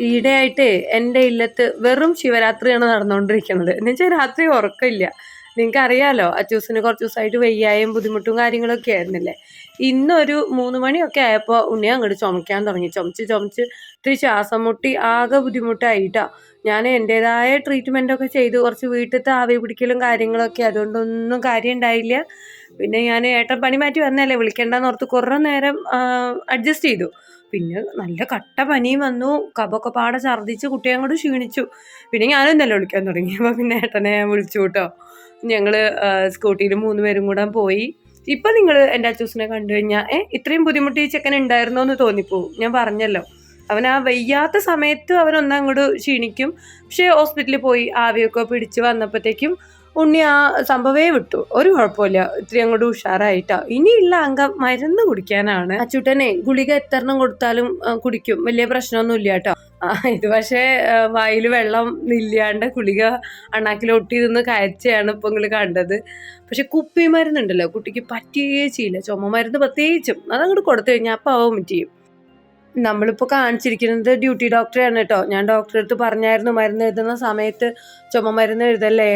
ഈയിടെയായിട്ട് എന്റെ ഇല്ലത്ത് വെറും ശിവരാത്രിയാണ് നടന്നുകൊണ്ടിരിക്കുന്നത്. എന്ന് വെച്ചാൽ രാത്രി ഉറക്കമില്ല. നിങ്ങൾക്ക് അറിയാലോ അച്ചൂസിന് കുറച്ച് ദിവസമായിട്ട് വെയ്യായും ബുദ്ധിമുട്ടും കാര്യങ്ങളൊക്കെ ആയിരുന്നില്ലേ? ഇന്നൊരു മൂന്ന് മണിയൊക്കെ ആയപ്പോൾ ഉണ്ണി അങ്ങോട്ട് ചുമക്കാൻ തുടങ്ങി. ചുമച്ച് ചുമച്ച് ഇത്തിരി ശ്വാസം മുട്ടി ആകെ ബുദ്ധിമുട്ടായിട്ടാ. ഞാൻ എന്റെതായ ട്രീറ്റ്മെന്റൊക്കെ ചെയ്തു കുറച്ച് വീട്ടിലത്തെ ആവി പിടിക്കലും കാര്യങ്ങളൊക്കെ. അതുകൊണ്ടൊന്നും കാര്യം ഉണ്ടായില്ല പിന്നെ ഞാൻ ഏട്ടൻ പണി മാറ്റി വന്നല്ലേ വിളിക്കേണ്ടെന്ന് ഓർത്ത് കുറേ നേരം അഡ്ജസ്റ്റ് ചെയ്തു. പിന്നെ നല്ല കട്ട പനിയും വന്നു കബൊക്കെ പാടെ ഛർദ്ദിച്ച് കുട്ടിയെ അങ്ങോട്ട് ക്ഷീണിച്ചു. പിന്നെ ഞാനും തന്നെ വിളിക്കാൻ തുടങ്ങി. അപ്പോൾ പിന്നെ ഏട്ടനെ വിളിച്ചു കേട്ടോ. ഞങ്ങൾ സ്കൂട്ടിയിൽ മൂന്ന് പേരും കൂടെ പോയി. ഇപ്പം നിങ്ങൾ എന്റെ അച്ചൂസിനെ കണ്ടു കഴിഞ്ഞാൽ ഏ ഇത്രയും ബുദ്ധിമുട്ട് ഈ ചെക്കൻ ഉണ്ടായിരുന്നോ എന്ന് തോന്നിപ്പോവും. ഞാൻ പറഞ്ഞല്ലോ. അവൻ ആ വയ്യാത്ത സമയത്ത് അവനൊന്നങ്ങോട്ട് ക്ഷീണിക്കും. പക്ഷേ ഹോസ്പിറ്റലിൽ പോയി ആവിയൊക്കെ പിടിച്ച് വന്നപ്പോഴത്തേക്കും ഉണ്ണി ആ സംഭവേ വിട്ടു. ഒരു കുഴപ്പമില്ല. ഇത്തിരി അങ്ങോട്ട് ഉഷാറായിട്ടാ. ഇനിയുള്ള അംഗം മരുന്ന് കുടിക്കാനാണ്. അച്ചുട്ടനെ ഗുളിക എത്രണം കൊടുത്താലും കുടിക്കും. വലിയ പ്രശ്നമൊന്നും ഇല്ല കേട്ടോ. ഇത് പക്ഷേ വായിൽ വെള്ളം ഇല്ലാണ്ട് ഗുളിക അണ്ണാക്കിൽ ഒട്ടി നിന്ന് കയച്ചയാണ് ഇപ്പൊ നിങ്ങൾ കണ്ടത്. പക്ഷെ കുപ്പി മരുന്നുണ്ടല്ലോ. കുട്ടിക്ക് പറ്റിയേ ചെയ്യില്ല. ചുമ മരുന്ന് പ്രത്യേകിച്ചും. അതങ്ങോട്ട് കൊടുത്തു കഴിഞ്ഞാൽ അപ്പം അവൻ ചെയ്യും. നമ്മളിപ്പോൾ കാണിച്ചിരിക്കുന്നത് ഡ്യൂട്ടി ഡോക്ടറെയാണ് കേട്ടോ. ഞാൻ ഡോക്ടറെ അടുത്ത് പറഞ്ഞായിരുന്നു മരുന്ന് എഴുതുന്ന സമയത്ത് ചുമ മരുന്ന് എഴുതല്ലേ?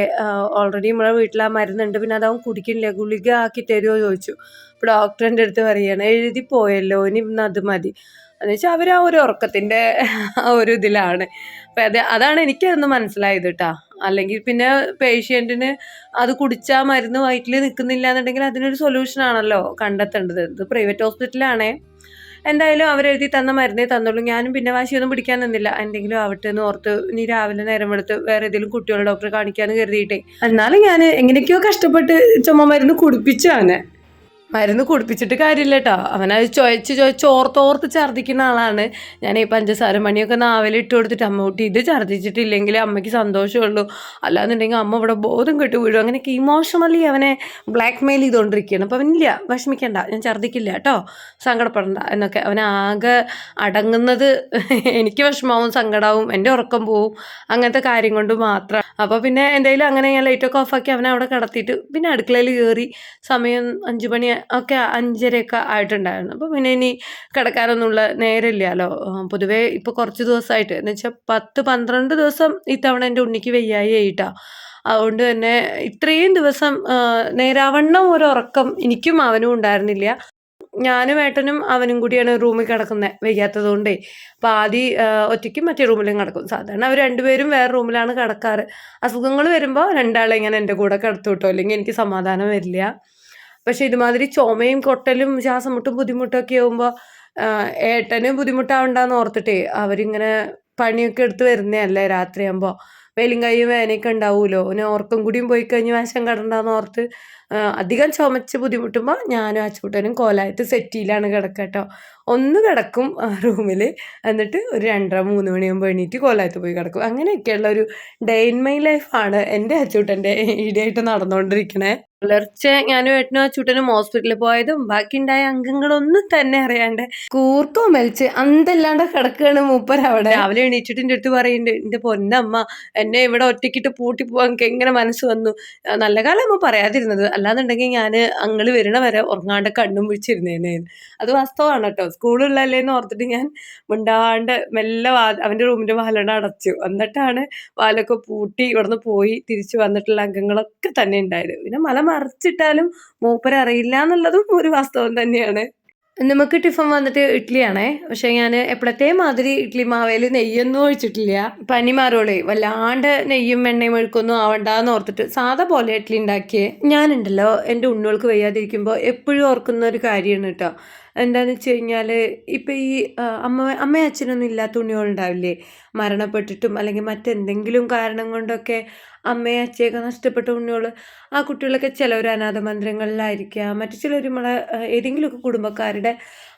ഓൾറെഡി നമ്മളെ വീട്ടിൽ ആ മരുന്നുണ്ട്. പിന്നെ അതവൻ കുടിക്കുന്നില്ല ഗുളിക ആക്കി തരുമോ ചോദിച്ചു. അപ്പോൾ ഡോക്ടറിന്റെ അടുത്ത് പറയുകയാണ് എഴുതി പോയല്ലോ ഇനി ഇന്ന് അത് മതി. എന്ന് വെച്ചാൽ അവർ ആ ഒരു ഉറക്കത്തിന്റെ ആ ഒരു ഇതിലാണ്. അപ്പം അത് അതാണ് എനിക്കതൊന്ന് മനസ്സിലായത് കേട്ടോ. അല്ലെങ്കിൽ പിന്നെ പേഷ്യന്റിന് അത് കുടിച്ചാൽ മരുന്ന് വയറ്റിൽ നിൽക്കുന്നില്ല എന്നുണ്ടെങ്കിൽ അതിനൊരു സൊല്യൂഷൻ ആണല്ലോ കണ്ടെത്തേണ്ടത്. ഇത് പ്രൈവറ്റ് ഹോസ്പിറ്റലാണേ എന്തായാലും അവരെഴുതി തന്ന മരുന്നേ തന്നുള്ളൂ. ഞാനും പിന്നെ വാശിയൊന്നും പിടിക്കാൻ നിന്നില്ല. എന്തെങ്കിലും ആവട്ടെ എന്ന് ഓർത്ത് ഇനി രാവിലെ നേരം എടുത്ത് വേറെ ഏതെങ്കിലും കുട്ടികളുടെ ഡോക്ടറെ കാണിക്കാന്ന് കരുതിയിട്ടേ. എന്നാലും ഞാൻ എങ്ങനെയൊക്കെയോ കഷ്ടപ്പെട്ട് ചുമ മരുന്ന് കുടിപ്പിച്ചാണ് മരുന്ന് കുടിപ്പിച്ചിട്ട് കാര്യമില്ല കേട്ടോ അവനത് ചൊയച്ച് ചൊയച്ച് ഓർത്തോർത്ത് ഛർദ്ദിക്കുന്ന ആളാണ്. ഞാൻ ഈ പഞ്ചസാര മണിയൊക്കെ നാവലി ഇട്ട് കൊടുത്തിട്ട് അമ്മ കുട്ടി ഇത് ഛർദ്ദിച്ചിട്ടില്ലെങ്കിൽ അമ്മയ്ക്ക് സന്തോഷമുള്ളൂ. അല്ലാന്നുണ്ടെങ്കിൽ അമ്മ ഇവിടെ ബോധം കെട്ട് വീഴും. അങ്ങനെയൊക്കെ ഇമോഷണലി അവനെ ബ്ലാക്ക് മെയിൽ ചെയ്തുകൊണ്ടിരിക്കുകയാണ്. അപ്പോൾ അവനില്ല വിഷമിക്കണ്ട ഞാൻ ഛർദ്ദിക്കില്ല കേട്ടോ സങ്കടപ്പെടണ്ട എന്നൊക്കെ അവനാകെ അടങ്ങുന്നത് എനിക്ക് വിഷമാവും സങ്കടമാവും എന്റെ ഉറക്കം പോവും അങ്ങനത്തെ കാര്യം കൊണ്ട് മാത്രം. അപ്പോൾ പിന്നെ എന്തെങ്കിലും അങ്ങനെ ഞാൻ ലൈറ്റൊക്കെ ഓഫാക്കി അവനെ അവിടെ കിടത്തിയിട്ട് പിന്നെ അടുക്കളയിൽ കയറി സമയം അഞ്ച് മണി ഒക്കെ അഞ്ചരയൊക്കെ ആയിട്ടുണ്ടായിരുന്നു. അപ്പോൾ പിന്നെ ഇനി കിടക്കാനൊന്നുള്ള നേരമില്ലല്ലോ. പൊതുവേ ഇപ്പോൾ കുറച്ച് ദിവസമായിട്ട്. എന്ന് വെച്ചാൽ പത്ത് പന്ത്രണ്ട് ദിവസം ഇത്തവണ എന്റെ ഉണ്ണിക്ക് വയ്യായി ആയിട്ടാ. അതുകൊണ്ട് തന്നെ ഇത്രയും ദിവസം നേരാവണ്ണം ഒരു ഉറക്കം എനിക്കും അവനും ഉണ്ടായിരുന്നില്ല. ഞാനും ഏട്ടനും അവനും കൂടിയാണ് റൂമിൽ കിടക്കുന്നത് വയ്യാത്തത് കൊണ്ടേ അപ്പോൾ ആദ്യം ഒറ്റയ്ക്കും മറ്റേ റൂമിലും കിടക്കും. സാധാരണ അവർ രണ്ടുപേരും വേറെ റൂമിലാണ് കിടക്കാറ്. അസുഖങ്ങൾ വരുമ്പോൾ രണ്ടാളെ ഇങ്ങനെ എന്റെ കൂടെ കിടത്തു കിട്ടും അല്ലെങ്കിൽ എനിക്ക് സമാധാനം വരില്ല. പക്ഷെ ഇതുമാതിരി ചുമയും കൊട്ടലും ശ്വാസം മുട്ടും ബുദ്ധിമുട്ടൊക്കെ ആകുമ്പോൾ ഏട്ടന് ബുദ്ധിമുട്ടാവണ്ടെന്ന് ഓർത്തിട്ടേ അവരിങ്ങനെ പണിയൊക്കെ എടുത്ത് വരുന്നതല്ലേ രാത്രിയാകുമ്പോൾ വെയിലും കൈയും വേനയൊക്കെ ഉണ്ടാവുമല്ലോ പിന്നെ ഓർക്കും കൂടിയും പോയി കഴിഞ്ഞ് വേഷം കിടണ്ടെന്ന് ഓർത്ത് അധികം ചുമച്ച് ബുദ്ധിമുട്ടുമ്പോൾ ഞാനും അച്ചൂട്ടനും കോലായിട്ട് സെറ്റിയിലാണ് കിടക്കുക കേട്ടോ ഒന്ന് കിടക്കും റൂമിൽ എന്നിട്ട് ഒരു രണ്ടര മൂന്ന് മണിയാകുമ്പോൾ എണീറ്റ് കോലായത്ത് പോയി കിടക്കും. അങ്ങനെയൊക്കെയുള്ള ഒരു ഡേ ഇൻ മൈ ലൈഫാണ് എന്റെ അച്ചൂട്ടന്റെ ഈടെയായിട്ട് നടന്നുകൊണ്ടിരിക്കണേ. പുലർച്ചെ ഞാനും ഏട്ടനും അച്ചൂട്ടനും ഹോസ്പിറ്റലിൽ പോയതും ബാക്കിയുണ്ടായ അംഗങ്ങളൊന്നും തന്നെ അറിയാണ്ട് കൂർക്കോ മലിച്ച് അന്തല്ലാണ്ട് കിടക്കുകയാണ് മൂപ്പർ അവിടെ. രാവിലെ എണീറ്റിട്ട് എന്റെ അടുത്ത് പറയുന്നുണ്ട് എന്റെ പൊന്നമ്മ എന്നെ ഇവിടെ ഒറ്റയ്ക്കിട്ട് പൂട്ടി പോകാൻ എങ്ങനെ മനസ്സ് വന്നു? നല്ല കാലം അമ്മ പറയാതിരുന്നത്. അല്ലാന്നുണ്ടെങ്കിൽ ഞാൻ അങ്ങൾ വരണ വരെ ഉറങ്ങാണ്ട് കണ്ണും വിളിച്ചിരുന്നേനെ. അത് വാസ്തവമാണ് കേട്ടോ. സ്കൂളുള്ളല്ലേന്ന് ഓർത്തിട്ട് ഞാൻ മിണ്ടാണ്ട് മെല്ലെ വാ അവന്റെ റൂമിന്റെ വാലട അടച്ചു. എന്നിട്ടാണ് വാലൊക്കെ പൂട്ടി ഇവിടുന്ന് പോയി തിരിച്ചു വന്നിട്ടുള്ള അംഗങ്ങളൊക്കെ തന്നെ ഉണ്ടായത്. പിന്നെ മല മറിച്ചിട്ടാലും മൂപ്പര് അറിയില്ല എന്നുള്ളതും ഒരു വാസ്തവം തന്നെയാണ്. നമുക്ക് ടിഫിൻ വന്നിട്ട് ഇഡ്ഡലിയാണേ പക്ഷെ ഞാൻ എപ്പോഴത്തെ മാതിരി ഇഡ്ഡലി മാവേൽ നെയ്യൊന്നും ഒഴിച്ചിട്ടില്ല. പനി മാറോളെ. വല്ലാണ്ട് നെയ്യും എണ്ണയും ഒഴുക്കൊന്നും ആവണ്ടെന്ന് ഓർത്തിട്ട് സാധാ പോലെ ഇഡ്ഡലി ഉണ്ടാക്കിയേ. ഞാനുണ്ടല്ലോ എന്റെ ഉണ്ണുകൾക്ക് വയ്യാതിരിക്കുമ്പോൾ എപ്പോഴും ഓർക്കുന്ന ഒരു കാര്യമാണ് കേട്ടോ എന്താണെന്ന് വെച്ച് കഴിഞ്ഞാൽ ഇപ്പം ഈ അമ്മ അമ്മ അച്ഛനൊന്നും ഇല്ലാത്ത ഉണ്ണികളുണ്ടാവില്ലേ മരണപ്പെട്ടിട്ടും അല്ലെങ്കിൽ മറ്റെന്തെങ്കിലും കാരണം കൊണ്ടൊക്കെ അമ്മയും അച്ഛയൊക്കെ നഷ്ടപ്പെട്ട ഉണ്ണികൾ ആ കുട്ടികളൊക്കെ ചിലവർ അനാഥ മന്ദിരങ്ങളിലായിരിക്കാം. മറ്റു ചിലർ നമ്മളെ ഏതെങ്കിലുമൊക്കെ കുടുംബക്കാരുടെ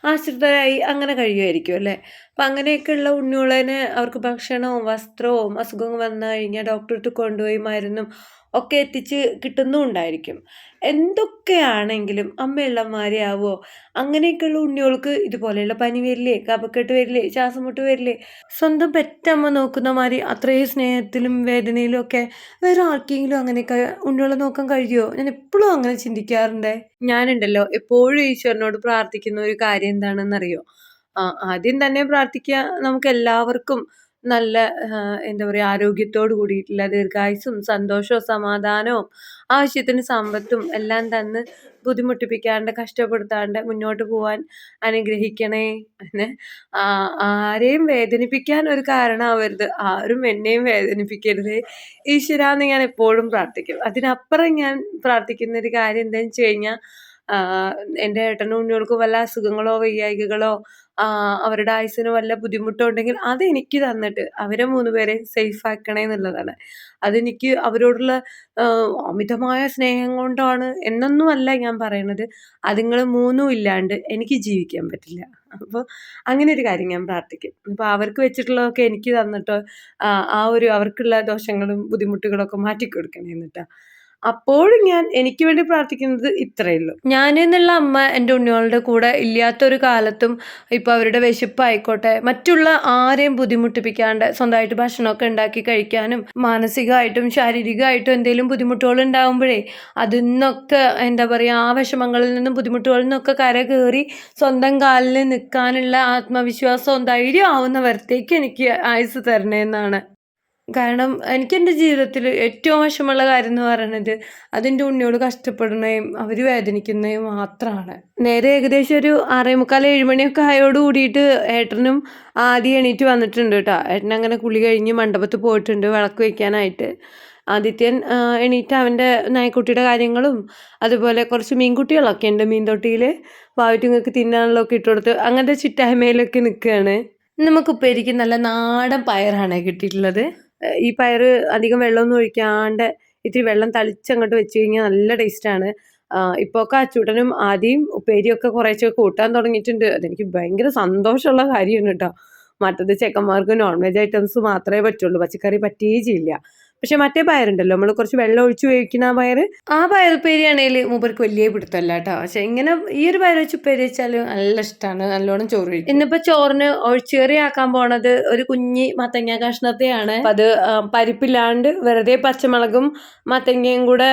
ആശ്രിതരായി അങ്ങനെ കഴിയുമായിരിക്കും അല്ലേ? അപ്പം അങ്ങനെയൊക്കെയുള്ള ഉണ്ണികളേന് അവർക്ക് ഭക്ഷണവും വസ്ത്രവും അസുഖം വന്നു കഴിഞ്ഞാൽ ഡോക്ടറെ അടുത്ത് കൊണ്ടുപോയി മരുന്നും ഒക്കെ എത്തിച്ച് കിട്ടുന്നുണ്ടായിരിക്കും. എന്തൊക്കെയാണെങ്കിലും അമ്മയുള്ളമാരെ ആവോ അങ്ങനെയൊക്കെയുള്ള ഉണ്ണികൾക്ക് ഇതുപോലെയുള്ള പനി വരില്ലേ കപക്കെട്ട് വരില്ലേ ശ്വാസം മുട്ട് വരില്ലേ സ്വന്തം പെറ്റമ്മ നോക്കുന്ന മാതിരി അത്രയും സ്നേഹത്തിലും വേദനയിലും ഒക്കെ വേറെ ആർക്കെങ്കിലും അങ്ങനെയൊക്കെ ഉണ്ണികളെ നോക്കാൻ കഴിയുമോ ഞാൻ എപ്പോഴും അങ്ങനെ ചിന്തിക്കാറുണ്ട്. ഞാനുണ്ടല്ലോ എപ്പോഴും ഈശ്വരനോട് പ്രാർത്ഥിക്കുന്ന ഒരു കാര്യം എന്താണെന്നറിയോ? ആദ്യം തന്നെ പ്രാർത്ഥിക്കുക നമുക്ക് എല്ലാവർക്കും നല്ല എന്താ പറയുക ആരോഗ്യത്തോട് കൂടിയിട്ടുള്ള ദീർഘായുസും സന്തോഷവും സമാധാനവും ആവശ്യത്തിന് സമ്പത്തും എല്ലാം തന്ന് ബുദ്ധിമുട്ടിപ്പിക്കാണ്ട് കഷ്ടപ്പെടുത്താണ്ട് മുന്നോട്ട് പോവാൻ അനുഗ്രഹിക്കണേ പിന്നെ ആരെയും വേദനിപ്പിക്കാൻ ഒരു കാരണമാവരുത്. ആരും എന്നെയും വേദനിപ്പിക്കരുത്. ഈശ്വരാന്ന് ഞാൻ എപ്പോഴും പ്രാർത്ഥിക്കും. അതിനപ്പുറം ഞാൻ പ്രാർത്ഥിക്കുന്ന ഒരു കാര്യം എന്താണെന്ന് വെച്ച് കഴിഞ്ഞാൽ എന്റെ ഏട്ടനും ഉണ്ണികൾക്കും വല്ല അസുഖങ്ങളോ വയ്യായികകളോ അവരുടെ ആയുസ്സിന് വല്ല ബുദ്ധിമുട്ടോ ഉണ്ടെങ്കിൽ അതെനിക്ക് തന്നിട്ട് അവരെ മൂന്ന് പേരെയും സേഫ് ആക്കണേ എന്നുള്ളതാണ്. അതെനിക്ക് അവരോടുള്ള അമിതമായ സ്നേഹം കൊണ്ടാണ് എന്നൊന്നുമല്ല ഞാൻ പറയണത്. അതുങ്ങൾ മൂന്നും ഇല്ലാണ്ട് എനിക്ക് ജീവിക്കാൻ പറ്റില്ല. അപ്പോൾ അങ്ങനെ ഒരു കാര്യം ഞാൻ പ്രാർത്ഥിക്കും. അപ്പോൾ അവർക്ക് വെച്ചിട്ടുള്ളതൊക്കെ എനിക്ക് തന്നിട്ടോ ആ ഒരു അവർക്കുള്ള ദോഷങ്ങളും ബുദ്ധിമുട്ടുകളൊക്കെ മാറ്റിക്കൊടുക്കണേ എന്നിട്ടാണ് അപ്പോഴും ഞാൻ എനിക്ക് വേണ്ടി പ്രാർത്ഥിക്കുന്നത് ഇത്രയേ ഉള്ളൂ. ഞാൻ എന്നുള്ള അമ്മ എന്റെ ഉണ്ണികളുടെ കൂടെ ഇല്ലാത്തൊരു കാലത്തും ഇപ്പോൾ അവരുടെ വിശപ്പായിക്കോട്ടെ മറ്റുള്ള ആരെയും ബുദ്ധിമുട്ടിപ്പിക്കാണ്ട് സ്വന്തമായിട്ട് ഭക്ഷണമൊക്കെ ഉണ്ടാക്കി കഴിക്കാനും മാനസികമായിട്ടും ശാരീരികമായിട്ടും എന്തെങ്കിലും ബുദ്ധിമുട്ടുകൾ ഉണ്ടാകുമ്പോഴേ അതിൽ നിന്നൊക്കെ എന്താ പറയുക ആ വിഷമങ്ങളിൽ നിന്നും ബുദ്ധിമുട്ടുകളിൽ നിന്നൊക്കെ കര കയറി സ്വന്തം കാലിൽ നിൽക്കാനുള്ള ആത്മവിശ്വാസവും ധൈര്യം ആവുന്നവരത്തേക്ക് എനിക്ക് ആയുസ് തരണേന്നാണ് കാരണം എനിക്ക് എന്റെ ജീവിതത്തിൽ ഏറ്റവും വിഷമമുള്ള കാര്യം എന്ന് പറയുന്നത് അതിന്റെ ഉണ്ണിയോട് കഷ്ടപ്പെടുന്നതും അവർ വേദനിക്കുന്നതും മാത്രമാണ്. നേരെ ഏകദേശം ഒരു ആറേ മുക്കാൽ ഏഴ് മണിയൊക്കെ ആയോട് കൂടിയിട്ട് ഏട്ടനും ആദ്യം എണീറ്റ് വന്നിട്ടുണ്ട് കേട്ടോ. ഏട്ടൻ അങ്ങനെ കുളി കഴിഞ്ഞ് മണ്ഡപത്തിൽ പോയിട്ടുണ്ട് വിളക്ക് വയ്ക്കാനായിട്ട്. ആദിത്യൻ എണീറ്റ് അവന്റെ നായ്ക്കുട്ടിയുടെ കാര്യങ്ങളും അതുപോലെ കുറച്ച് മീൻകുട്ടികളൊക്കെ ഉണ്ട് മീൻ തൊട്ടിയിൽ പാവറ്റുങ്ങൾക്ക് തിന്നാനുള്ളതൊക്കെ ഇട്ട് കൊടുത്ത് അങ്ങനത്തെ ചിറ്റായ്മയിലൊക്കെ നിൽക്കുകയാണ്. നമുക്ക് ഉപ്പേരിക്ക് നല്ല നാടൻ പയറാണ് കിട്ടിയിട്ടുള്ളത്. ഈ പയർ അധികം വെള്ളമൊന്നും ഒഴിക്കാണ്ട് ഇത്തിരി വെള്ളം തളിച്ചങ്ങോട്ട് വെച്ച് കഴിഞ്ഞാൽ നല്ല ടേസ്റ്റാണ് ഇപ്പോഴൊക്കെ അച്ചൂട്ടനും ആദ്യം ഉപ്പേരിയൊക്കെ കുറേശ്ശെ കൂട്ടാൻ തുടങ്ങിയിട്ടുണ്ട്. അതെനിക്ക് ഭയങ്കര സന്തോഷമുള്ള കാര്യമാണ് കേട്ടോ. മറ്റത് ചെക്കന്മാർക്ക് നോൺ വെജ് ഐറ്റംസ് മാത്രമേ പറ്റുള്ളൂ. പച്ചക്കറി പറ്റുകയും ചെയ്യില്ല. പക്ഷെ മറ്റേ പയറുണ്ടല്ലോ നമ്മൾ കുറച്ച് വെള്ളം ഒഴിച്ച് ഉപയോഗിക്കുന്ന ആ പയർ ആ പയറുപ്പേരിയാണെങ്കിൽ മൂപ്പർക്ക് വലിയ പിടുത്തമല്ല കേട്ടോ പക്ഷെ ഇങ്ങനെ ഈ ഒരു പയർ വെച്ച് ഉപ്പേരി വെച്ചാൽ നല്ല ഇഷ്ടമാണ് നല്ലോണം ചോറ് കഴിക്കും. ഇന്നിപ്പോൾ ചോറിന് ഒഴിച്ചേറി ആക്കാൻ പോണത് ഒരു കുഞ്ഞി മത്തങ്ങ കഷ്ണത്തെയാണ്. അത് പരിപ്പില്ലാണ്ട് വെറുതെ പച്ചമുളകും മത്തങ്ങയും കൂടെ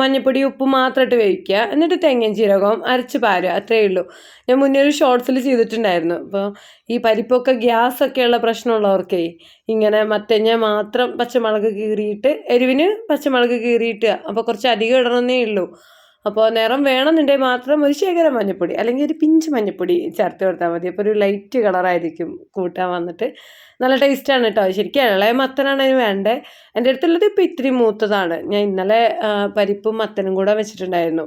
മഞ്ഞപ്പൊടി ഉപ്പ് മാത്രം ഇട്ട് വേവിക്കുക എന്നിട്ട് തെങ്ങൻ ജീരകവും അരച്ച് പാരുക അത്രയേ ഉള്ളൂ. ഞാൻ മുന്നേ ഒരു ഷോർട്സിൽ ചെയ്തിട്ടുണ്ടായിരുന്നു. അപ്പോൾ ഈ പരിപ്പൊക്കെ ഗ്യാസൊക്കെയുള്ള പ്രശ്നമുള്ളവർക്കേ ഇങ്ങനെ മത്തങ്ങ മാത്രം പച്ചമുളക് കീറിയിട്ട് എരിവിന് പച്ചമുളക് കീറിയിട്ട് അപ്പോൾ കുറച്ച് അധികം ഇടണമെന്നേ ഉള്ളൂ. അപ്പോൾ നിറം വേണമെന്നുണ്ടെങ്കിൽ മാത്രം ഒരു ശേഖരം മഞ്ഞപ്പൊടി അല്ലെങ്കിൽ ഒരു പിഞ്ച് മഞ്ഞപ്പൊടി ചേർത്ത് കൊടുത്താൽ മതി. അപ്പോൾ ഒരു ലൈറ്റ് കളറായിരിക്കും കൂട്ടാൻ വന്നിട്ട്. നല്ല ടേസ്റ്റാണ് കേട്ടോ ശരിക്കും ഇളയ മത്തനാണ് അതിന് വേണ്ടത് എന്റെ അടുത്തുള്ളത് ഇപ്പോൾ ഇത്തിരി മൂത്തതാണ്. ഞാൻ ഇന്നലെ പരിപ്പും മത്തനും കൂടെ വെച്ചിട്ടുണ്ടായിരുന്നു.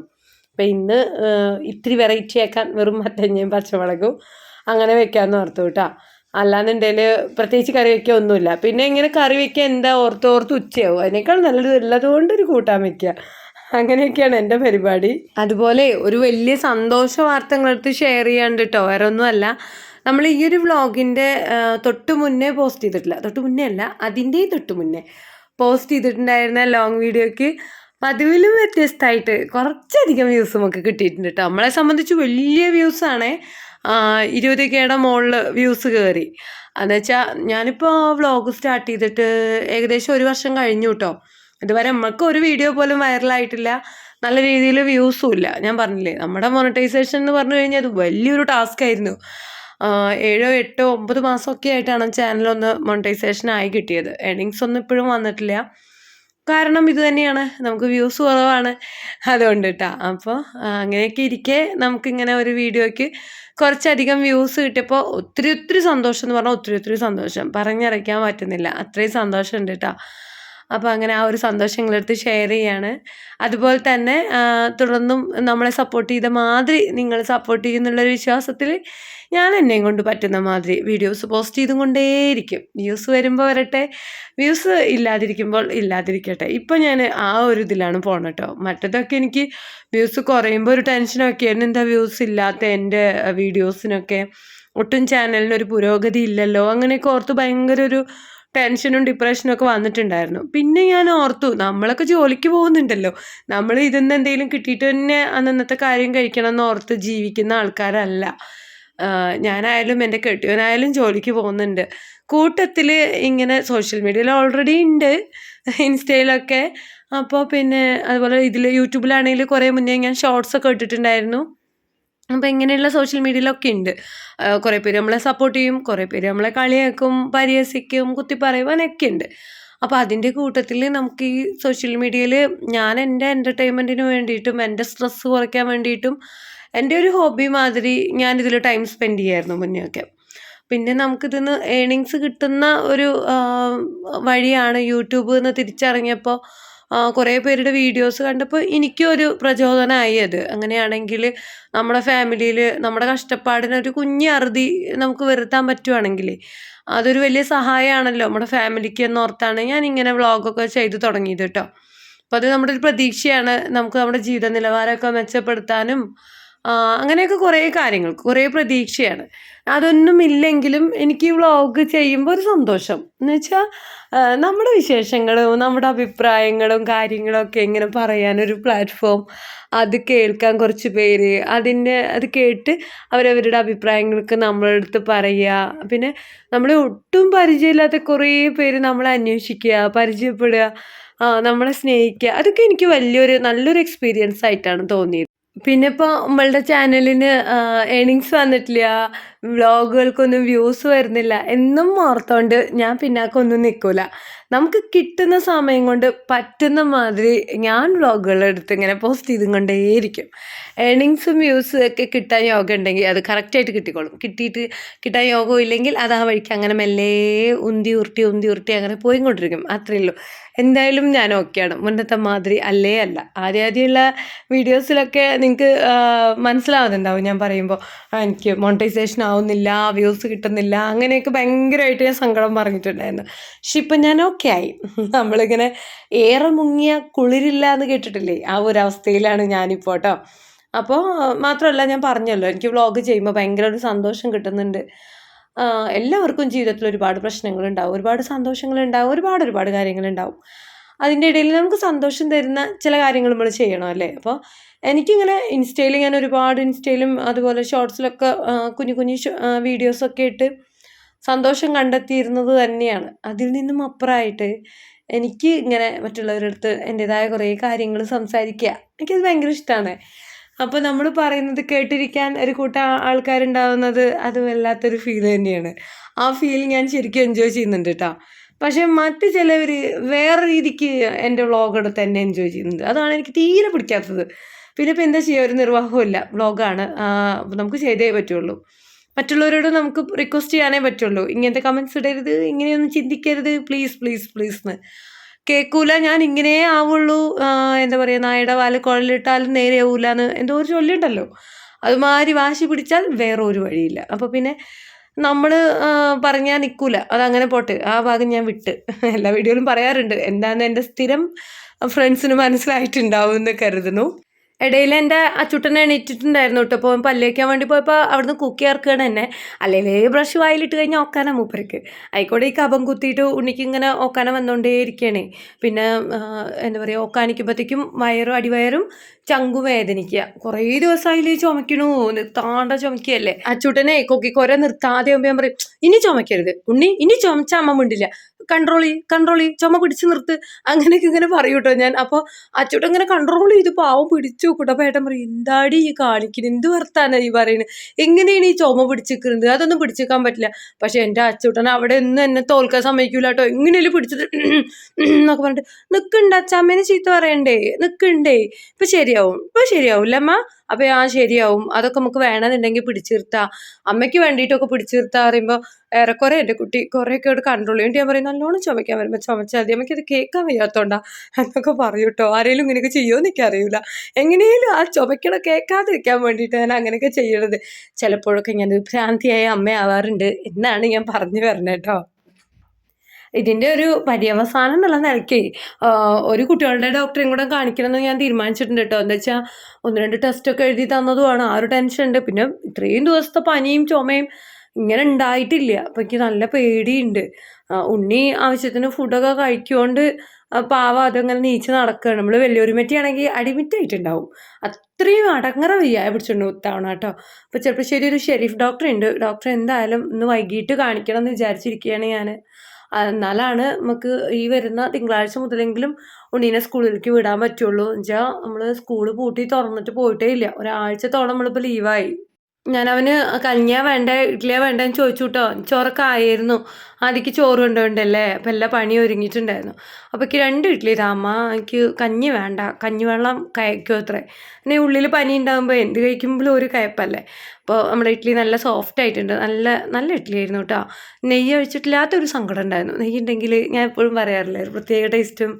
അപ്പം ഇന്ന് ഇത്തിരി വെറൈറ്റി ആക്കാൻ വെറും മത്തഞ്ഞയും പച്ചമുളകും അങ്ങനെ വെക്കാമെന്ന് ഓർത്തു കേട്ടോ അല്ലാന്നുണ്ടെങ്കിൽ പ്രത്യേകിച്ച് കറി വയ്ക്കുക ഒന്നുമില്ല. പിന്നെ ഇങ്ങനെ കറി വയ്ക്കുക എന്താ ഓർത്ത് ഓർത്ത് ഉച്ചയാവും. അതിനേക്കാൾ നല്ലത് ഉള്ളതുകൊണ്ട് ഒരു കൂട്ടാൻ വയ്ക്കുക അങ്ങനെയൊക്കെയാണ് എന്റെ പരിപാടി. അതുപോലെ ഒരു വലിയ സന്തോഷ വാർത്തകളെടുത്ത് ഷെയർ ചെയ്യാണ്ട് കേട്ടോ വേറെ ഒന്നുമല്ല നമ്മൾ ഈ ഒരു വ്ളോഗിന്റെ തൊട്ട് മുന്നേ പോസ്റ്റ് ചെയ്തിട്ടില്ല. തൊട്ട് മുന്നേ അല്ല അതിന്റെയും തൊട്ട് മുന്നേ പോസ്റ്റ് ചെയ്തിട്ടുണ്ടായിരുന്ന ലോങ് വീഡിയോയ്ക്ക് പതിവിലും വ്യത്യസ്തമായിട്ട് കുറച്ചധികം വ്യൂസ് നമുക്ക് കിട്ടിയിട്ടുണ്ട് കേട്ടോ നമ്മളെ സംബന്ധിച്ച് വലിയ വ്യൂസാണ് ഇരുപത് കെയുടെ മുകളിൽ വ്യൂസ് കയറി എന്നുവെച്ചാൽ ഞാനിപ്പോൾ വ്ളോഗ് സ്റ്റാർട്ട് ചെയ്തിട്ട് ഏകദേശം ഒരു വർഷം കഴിഞ്ഞു കേട്ടോ ഇതുവരെ നമുക്ക് ഒരു വീഡിയോ പോലും വൈറലായിട്ടില്ല നല്ല രീതിയിൽ വ്യൂസും ഇല്ല. ഞാൻ പറഞ്ഞില്ലേ നമ്മുടെ മോണിറ്റൈസേഷൻ എന്ന് പറഞ്ഞു കഴിഞ്ഞാൽ അത് വലിയൊരു ടാസ്ക് ആയിരുന്നു. ഏഴോ എട്ടോ ഒമ്പത് മാസമൊക്കെ ആയിട്ടാണ് ചാനലൊന്ന് മോണിറ്റൈസേഷൻ ആയി കിട്ടിയത്. ഏണിങ്സ് ഒന്നും ഇപ്പോഴും വന്നിട്ടില്ല. കാരണം ഇത് തന്നെയാണ്. നമുക്ക് വ്യൂസ് കുറവാണ് അതുകൊണ്ട് കേട്ടോ അപ്പോൾ അങ്ങനെയൊക്കെ ഇരിക്കെ നമുക്കിങ്ങനെ ഒരു വീഡിയോയ്ക്ക് കുറച്ചധികം വ്യൂസ് കിട്ടിയപ്പോൾ ഒത്തിരി ഒത്തിരി സന്തോഷം എന്ന് പറഞ്ഞാൽ ഒത്തിരി ഒത്തിരി സന്തോഷം. പറഞ്ഞറിയിക്കാൻ പറ്റുന്നില്ല. അത്രയും സന്തോഷമുണ്ട് കേട്ടോ അപ്പോൾ അങ്ങനെ ആ ഒരു സന്തോഷം നിങ്ങളെടുത്ത് ഷെയർ ചെയ്യാണ്. അതുപോലെ തന്നെ തുടർന്നും നമ്മളെ സപ്പോർട്ട് ചെയ്ത മാതിരി നിങ്ങൾ സപ്പോർട്ട് ചെയ്യുന്നുള്ളൊരു വിശ്വാസത്തിൽ ഞാൻ എന്നെയും കൊണ്ട് പറ്റുന്ന മാതിരി വീഡിയോസ് പോസ്റ്റ് ചെയ്തും കൊണ്ടേയിരിക്കും. വ്യൂസ് വരുമ്പോൾ വരട്ടെ വ്യൂസ് ഇല്ലാതിരിക്കുമ്പോൾ ഇല്ലാതിരിക്കട്ടെ. ഇപ്പം ഞാൻ ആ ഒരു ഇതിലാണ് പോകണം കേട്ടോ മറ്റതൊക്കെ എനിക്ക് വ്യൂസ് കുറയുമ്പോൾ ഒരു ടെൻഷനൊക്കെ ആയിരുന്നു എന്താ വ്യൂസ് ഇല്ലാത്ത എന്റെ വീഡിയോസിനൊക്കെ ഒട്ടും ചാനലിനൊരു പുരോഗതി ഇല്ലല്ലോ? അങ്ങനെയൊക്കെ ഓർത്ത് ഭയങ്കര ഒരു ടെൻഷനും ഡിപ്രഷനും ഒക്കെ വന്നിട്ടുണ്ടായിരുന്നു. പിന്നെ ഞാൻ ഓർത്തു നമ്മളൊക്കെ ജോലിക്ക് പോകുന്നുണ്ടല്ലോ. നമ്മൾ ഇതിന്ന് എന്തെങ്കിലും കിട്ടിയിട്ട് തന്നെ അന്നത്തെ കാര്യം കഴിക്കണം എന്ന് ഓർത്ത് ജീവിക്കുന്ന ആൾക്കാരല്ല. ഞാനായാലും എന്റെ കെട്ടിയവനായാലും ജോലിക്ക് പോകുന്നുണ്ട്. കൂട്ടത്തിൽ ഇങ്ങനെ സോഷ്യൽ മീഡിയയിൽ ഓൾറെഡി ഉണ്ട് ഇൻസ്റ്റയിലൊക്കെ. അപ്പോൾ പിന്നെ അതുപോലെ ഇതിൽ യൂട്യൂബിലാണെങ്കിൽ കുറേ മുന്നേ ഞാൻ ഷോർട്സ് ഒക്കെ ഇട്ടിട്ടുണ്ടായിരുന്നു. അപ്പോൾ ഇങ്ങനെയുള്ള സോഷ്യൽ മീഡിയയിലൊക്കെ ഉണ്ട് കുറേ പേര് നമ്മളെ സപ്പോർട്ട് ചെയ്യും കുറേ പേര് നമ്മളെ കളിയാക്കും പരിഹസിക്കും കുത്തിപ്പറയും അങ്ങനെയൊക്കെ ഉണ്ട് അപ്പോൾ അതിന്റെ കൂട്ടത്തിൽ നമുക്ക് ഈ സോഷ്യൽ മീഡിയയിൽ ഞാൻ എന്റെ എന്റർടൈൻമെന്റിന് വേണ്ടിയിട്ടും എന്റെ സ്ട്രെസ്സ് കുറയ്ക്കാൻ വേണ്ടിയിട്ടും എന്റെ ഒരു ഹോബി മാതിരി ഞാനിതിൽ ടൈം സ്പെൻഡ് ചെയ്യായിരുന്നു മുന്നേ ഒക്കെ പിന്നെ നമുക്കിതിന്ന് ഏണിങ്സ് കിട്ടുന്ന ഒരു വഴിയാണ് യൂട്യൂബ് എന്ന് തിരിച്ചറിഞ്ഞപ്പോൾ കുറേ പേരുടെ വീഡിയോസ് കണ്ടപ്പോൾ എനിക്കും ഒരു പ്രചോദനമായി അത്. അങ്ങനെയാണെങ്കിൽ നമ്മുടെ ഫാമിലിയിൽ നമ്മുടെ കഷ്ടപ്പാടിനൊരു കുഞ്ഞ് അറുതി നമുക്ക് വരുത്താൻ പറ്റുവാണെങ്കിൽ അതൊരു വലിയ സഹായമാണല്ലോ നമ്മുടെ ഫാമിലിക്ക് എന്നോർത്താണ് ഞാൻ ഇങ്ങനെ വ്ളോഗൊക്കെ ചെയ്ത് തുടങ്ങിയത് കേട്ടോ. അപ്പോൾ അത് നമ്മുടെ ഒരു പ്രതീക്ഷയാണ് നമുക്ക് നമ്മുടെ ജീവിത നിലവാരമൊക്കെ മെച്ചപ്പെടുത്താനും അങ്ങനെയൊക്കെ കുറേ കാര്യങ്ങൾ കുറേ പ്രതീക്ഷയാണ്. അതൊന്നും ഇല്ലെങ്കിലും എനിക്ക് ഈ വ്ളോഗ് ചെയ്യുമ്പോൾ ഒരു സന്തോഷം. എന്ന് വെച്ചാൽ നമ്മുടെ വിശേഷങ്ങളും നമ്മുടെ അഭിപ്രായങ്ങളും കാര്യങ്ങളും ഒക്കെ ഇങ്ങനെ പറയാനൊരു പ്ലാറ്റ്ഫോം അത് കേൾക്കാൻ കുറച്ച് പേര് അതിന്റെ അത് കേട്ട് അവരവരുടെ അഭിപ്രായങ്ങൾക്ക് നമ്മളെ അടുത്ത് പറയുക. പിന്നെ നമ്മളെ ഒട്ടും പരിചയമില്ലാത്ത കുറേ പേര് നമ്മളെ അന്വേഷിക്കുക പരിചയപ്പെടുക നമ്മളെ സ്നേഹിക്കുക. അതൊക്കെ എനിക്ക് വലിയൊരു നല്ലൊരു എക്സ്പീരിയൻസ് ആയിട്ടാണ് തോന്നിയത്. പിന്നെ ഇപ്പോൾ നമ്മളുടെ ചാനലിന് ഏണിങ്സ് വന്നിട്ടില്ല. വ്ളോഗുകൾക്കൊന്നും വ്യൂസ് വരുന്നില്ല. എന്നും ഓർത്തോണ്ട് ഞാൻ പിന്നാക്കൊന്നും നിൽക്കില്ല നമുക്ക് കിട്ടുന്ന സമയം കൊണ്ട് പറ്റുന്ന മാതിരി ഞാൻ വ്ളോഗുകളെടുത്ത് ഇങ്ങനെ പോസ്റ്റ് ചെയ്തും കൊണ്ടേയിരിക്കും ഏണിങ്സും വ്യൂസും ഒക്കെ കിട്ടാൻ യോഗ ഉണ്ടെങ്കിൽ അത് കറക്റ്റായിട്ട് കിട്ടിക്കോളും. കിട്ടിയിട്ട് കിട്ടാൻ യോഗം ഇല്ലെങ്കിൽ അത് ആ വഴിക്ക് അങ്ങനെ മെല്ലെ ഉന്തി ഉരുട്ടി ഉന്തി ഉരുട്ടി അങ്ങനെ പോയിക്കൊണ്ടിരിക്കും. അത്രയേ ഉള്ളൂ. എന്തായാലും ഞാൻ ഓക്കെയാണ് മുന്നത്തെ മാതിരി അല്ലേ അല്ല. ആദ്യം ആദ്യമുള്ള വീഡിയോസിലൊക്കെ നിങ്ങൾക്ക് മനസ്സിലാവുന്നുണ്ടാവും ഞാൻ പറയുമ്പോൾ എനിക്ക് മോണിറ്റൈസേഷൻ ആവുന്നില്ല വ്യൂസ് കിട്ടുന്നില്ല അങ്ങനെയൊക്കെ ഭയങ്കരമായിട്ട് ഞാൻ സങ്കടം പറഞ്ഞിട്ടുണ്ടായിരുന്നു. പക്ഷെ ഇപ്പം ഞാൻ ഓക്കെ ആയി നമ്മളിങ്ങനെ ഏറെ മുങ്ങിയ കുളിരില്ല എന്ന് കേട്ടിട്ടില്ലേ? ആ ഒരു അവസ്ഥയിലാണ് ഞാനിപ്പോൾ കേട്ടോ. അപ്പോൾ മാത്രമല്ല ഞാൻ പറഞ്ഞല്ലോ എനിക്ക് വ്ളോഗ് ചെയ്യുമ്പോൾ ഭയങ്കര ഒരു സന്തോഷം കിട്ടുന്നുണ്ട്. എല്ലാവർക്കും ജീവിതത്തിൽ ഒരുപാട് പ്രശ്നങ്ങളുണ്ടാവും ഒരുപാട് സന്തോഷങ്ങളുണ്ടാവും ഒരുപാട് ഒരുപാട് കാര്യങ്ങളുണ്ടാവും. അതിന്റെ ഇടയിൽ നമുക്ക് സന്തോഷം തരുന്ന ചില കാര്യങ്ങൾ നമ്മൾ ചെയ്യണം അല്ലേ? അപ്പോൾ എനിക്കിങ്ങനെ ഇൻസ്റ്റയിൽ ഞാൻ ഒരുപാട് ഇൻസ്റ്റയിലും അതുപോലെ ഷോർട്സിലൊക്കെ കുഞ്ഞു കുഞ്ഞു വീഡിയോസൊക്കെ ഇട്ട് സന്തോഷം കണ്ടെത്തിയിരുന്നത് തന്നെയാണ്. അതിൽ നിന്നും അപ്പുറമായിട്ട് എനിക്ക് ഇങ്ങനെ മറ്റുള്ളവരുടെ അടുത്ത് എന്റെതായ കുറേ കാര്യങ്ങൾ സംസാരിക്കുക എനിക്കത് ഭയങ്കര ഇഷ്ടമാണ്. അപ്പോൾ നമ്മൾ പറയുന്നത് കേട്ടിരിക്കാൻ ഒരു കൂട്ടം ആൾക്കാരുണ്ടാവുന്നത് അത് വല്ലാത്തൊരു ഫീൽ തന്നെയാണ്. ആ ഫീൽ ഞാൻ ശരിക്കും എൻജോയ് ചെയ്യുന്നുണ്ട് കേട്ടോ പക്ഷേ മറ്റ് ചിലവർ വേറെ രീതിക്ക് എന്റെ വ്ളോഗ് തന്നെ എൻജോയ് ചെയ്യുന്നുണ്ട്. അതാണ് എനിക്ക് തീരെ പിടിക്കാത്തത്. പിന്നെ ഇപ്പം എന്താ ചെയ്യുക ഒരു നിർവാഹമില്ല വ്ളോഗാണ് നമുക്ക് ചെയ്തേ പറ്റുള്ളൂ. മറ്റുള്ളവരോട് നമുക്ക് റിക്വസ്റ്റ് ചെയ്യാനേ പറ്റുള്ളൂ. ഇങ്ങനത്തെ കമൻസ് ഇടരുത് ഇങ്ങനെയൊന്നും ചിന്തിക്കരുത്. പ്ലീസ് പ്ലീസ് പ്ലീസ് എന്ന് കേൾക്കൂല ഞാൻ ഇങ്ങനെ ആവുള്ളൂ. എന്താ പറയുക നായുടെ വാൽ കുഴലിട്ടാലും നേരെ ആവൂല എന്ന് എന്തോ ഒരു ചൊല്ലുണ്ടല്ലോ. അതുമാതിരി വാശി പിടിച്ചാൽ വേറെ ഒരു വഴിയില്ല. അപ്പോൾ പിന്നെ നമ്മൾ പറഞ്ഞാൽ നിൽക്കൂല അതങ്ങനെ പോട്ടെ. ആ ഭാഗം ഞാൻ വിട്ട്. എല്ലാ വീഡിയോയിലും പറയാറുണ്ട്. എന്താണെന്ന് എന്റെ സ്ഥിരം ഫ്രണ്ട്സിന് മനസ്സിലായിട്ടുണ്ടാവും എന്ന് കരുതുന്നു. ഇടയിൽ എന്റെ അച്ചുട്ടനെ എണീറ്റിട്ടുണ്ടായിരുന്നു കേട്ടോ. അപ്പോൾ പല്ല് വയ്ക്കാൻ വേണ്ടി പോയപ്പോൾ അവിടുന്ന് കുക്കി ഇറക്കുകയാണ് എന്നെ. അല്ലെങ്കിൽ ബ്രഷ് വായിലിട്ട് കഴിഞ്ഞാൽ ഒക്കാന മൂപ്പർക്ക്. ആയിക്കോട്ടെ ഈ കപം കുത്തിയിട്ട് ഉണ്ണിക്ക് ഇങ്ങനെ ഒക്കാന വന്നുകൊണ്ടേ ഇരിക്കുകയാണ്. പിന്നെ എന്താ പറയുക ഒക്കാനിക്കുമ്പോഴത്തേക്കും വയറും അടിവയറും ചങ്കു വേദനിക്കുക. കുറേ ദിവസമായില്ലേ ചുമക്കണു. നിർത്താണ്ട ചുമക്കുകയല്ലേ. അച്ചുട്ടനെ കൊക്കിക്കോര നിർത്താതെ ആകുമ്പോൾ ഞാൻ പറയും ഇനി ചുമക്കരുത്. ഉണ്ണി ഇനി ചുമച്ച അമ്മ മിണ്ടില്ല. കൺട്രോൾ ചെയ്യ് കൺട്രോൾ ചെയ്യ് ചുമ പിടിച്ച് നിർത്ത്. അങ്ങനെയൊക്കെ ഇങ്ങനെ പറയും കേട്ടോ ഞാൻ. അപ്പോൾ അച്ചൂട്ടൻ ഇങ്ങനെ കൺട്രോൾ ചെയ്ത് പാവം പിടിച്ചു കൂട്ടോ. അപ്പോൾ ഏട്ടൻ പറയും എന്താടി ഈ കാണിക്കുന്നത് എന്ത് വർത്താനാ ഈ പറയുന്നത് എങ്ങനെയാണ് ഈ ചുമ പിടിച്ചിരിക്കുന്നത് അതൊന്നും പിടിച്ചേക്കാൻ പറ്റില്ല. പക്ഷെ എന്റെ അച്ചൂട്ടൻ അവിടെ ഒന്നും എന്നെ തോൽക്കാൻ സമ്മതിക്കൂല കേട്ടോ. എങ്ങനെയല്ലേ പിടിച്ചത്? എന്നൊക്കെ പറഞ്ഞിട്ട് നിൽക്കണ്ട അച്ചാമ്മേനെ ചീത്ത പറയണ്ടേ? നിൽക്കണ്ടേ ഇപ്പം ശരിയാവും ഇപ്പം ശരിയാവില്ല അമ്മ അപ്പോൾ ആ ശരിയാവും. അതൊക്കെ നമുക്ക് വേണമെന്നുണ്ടെങ്കിൽ പിടിച്ചു നിർത്താം അമ്മയ്ക്ക് വേണ്ടിയിട്ടൊക്കെ പിടിച്ചു നിർത്താൻ പറയുമ്പോൾ ഏറെക്കുറെ എന്റെ കുട്ടി കുറേയൊക്കെ അവിടെ കൺട്രോൾ ചെയ്യേണ്ടി ഞാൻ പറയും നല്ലോണം ചുമയ്ക്കാൻ വരുമ്പോൾ ചുമച്ചാൽ മതി. ഇത് കേൾക്കാൻ വയ്യാത്തോണ്ടാ. എന്നൊക്കെ പറയൂ കേട്ടോ ആരെങ്കിലും ഇങ്ങനെയൊക്കെ ചെയ്യുമോ എനിക്ക് അറിയില്ല എങ്ങനെയും ആ ചുമക്കണം കേൾക്കാതിരിക്കാൻ വേണ്ടിയിട്ട് ഞാൻ അങ്ങനെയൊക്കെ ചെയ്യണത്. ചിലപ്പോഴൊക്കെ ഞാൻ ഭ്രാന്തിയായ അമ്മയാവാറുണ്ട് എന്നാണ് ഞാൻ പറഞ്ഞു വരുന്നത് ഇതിന്റെ ഒരു പര്യവസാനം എന്നുള്ള നിലയ്ക്ക് ഒരു കുട്ടികളുടെ ഡോക്ടറെയും കൂടെ കാണിക്കണമെന്ന് ഞാൻ തീരുമാനിച്ചിട്ടുണ്ട് കേട്ടോ. എന്താ വെച്ചാൽ ഒന്ന് രണ്ട് ടെസ്റ്റൊക്കെ എഴുതി തന്നതുമാണ്. ആ ഒരു ടെൻഷൻ ഉണ്ട്. പിന്നെ ഇത്രയും ദിവസത്തെ പനിയും ചുമയും ഇങ്ങനെ ഉണ്ടായിട്ടില്ല. അപ്പം എനിക്ക് നല്ല പേടിയുണ്ട്. ഉണ്ണി ആവശ്യത്തിന് ഫുഡൊക്കെ കഴിക്കുകൊണ്ട് പാവ അതങ്ങനെ നീച്ച് നടക്കുകയാണ് നമ്മൾ വലിയൊരുമറ്റിയാണെങ്കിൽ അടിമിറ്റായിട്ടുണ്ടാവും അത്രയും അടങ്ങറ വയ്യായ പിടിച്ചിട്ടുണ്ട് ഉത്തവണ കേട്ടോ. അപ്പോൾ ശരി ഒരു ഷെരീഫ് ഡോക്ടർ ഉണ്ട്. ഡോക്ടർ എന്തായാലും ഇന്ന് വൈകിട്ട് കാണിക്കണം എന്ന് വിചാരിച്ചിരിക്കുകയാണ് ഞാൻ എന്നാലാണ് നമുക്ക് ഈ വരുന്ന തിങ്കളാഴ്ച മുതലെങ്കിലും ഉണ്ണീനെ സ്കൂളിലേക്ക് വിടാൻ പറ്റുള്ളൂ. എന്നുവെച്ചാൽ നമ്മൾ സ്കൂൾ പൂട്ടി തുറന്നിട്ട് പോയിട്ടേ ഇല്ല. ഒരാഴ്ചത്തോളം നമ്മളിപ്പോൾ ലീവായി ഞാൻ അവന് കഞ്ഞിയാ വേണ്ട? ഇഡ്ഡലിയാ വേണ്ടെന്ന് ചോദിച്ചു കേട്ടോ ചോറൊക്കെ ആയിരുന്നു. ആദ്യക്ക് ചോറ് കൊണ്ടുപോണ്ടല്ലേ അപ്പം എല്ലാ പണി ഒരുങ്ങിയിട്ടുണ്ടായിരുന്നു. അപ്പോൾ എനിക്ക് രണ്ട് ഇഡ്ഡലി താമ്മ എനിക്ക് കഞ്ഞി വേണ്ട. കഞ്ഞിവെള്ളം കയക്കോ അത്രേ. പിന്നെ ഉള്ളിൽ പനി ഉണ്ടാകുമ്പോൾ എന്ത് കഴിക്കുമ്പോഴും ഒരു കയപ്പല്ലേ? അപ്പോൾ നമ്മുടെ ഇഡ്ഡലി നല്ല സോഫ്റ്റ് ആയിട്ടുണ്ട്. നല്ല നല്ല ഇഡ്ഡലി ആയിരുന്നു കേട്ടോ നെയ്യ് ഒഴിച്ചിട്ടില്ലാത്തൊരു സങ്കടം ഉണ്ടായിരുന്നു. നെയ്യ് ഉണ്ടെങ്കിൽ ഞാൻ എപ്പോഴും പറയാറില്ലേ ഒരു പ്രത്യേക ടേസ്റ്റും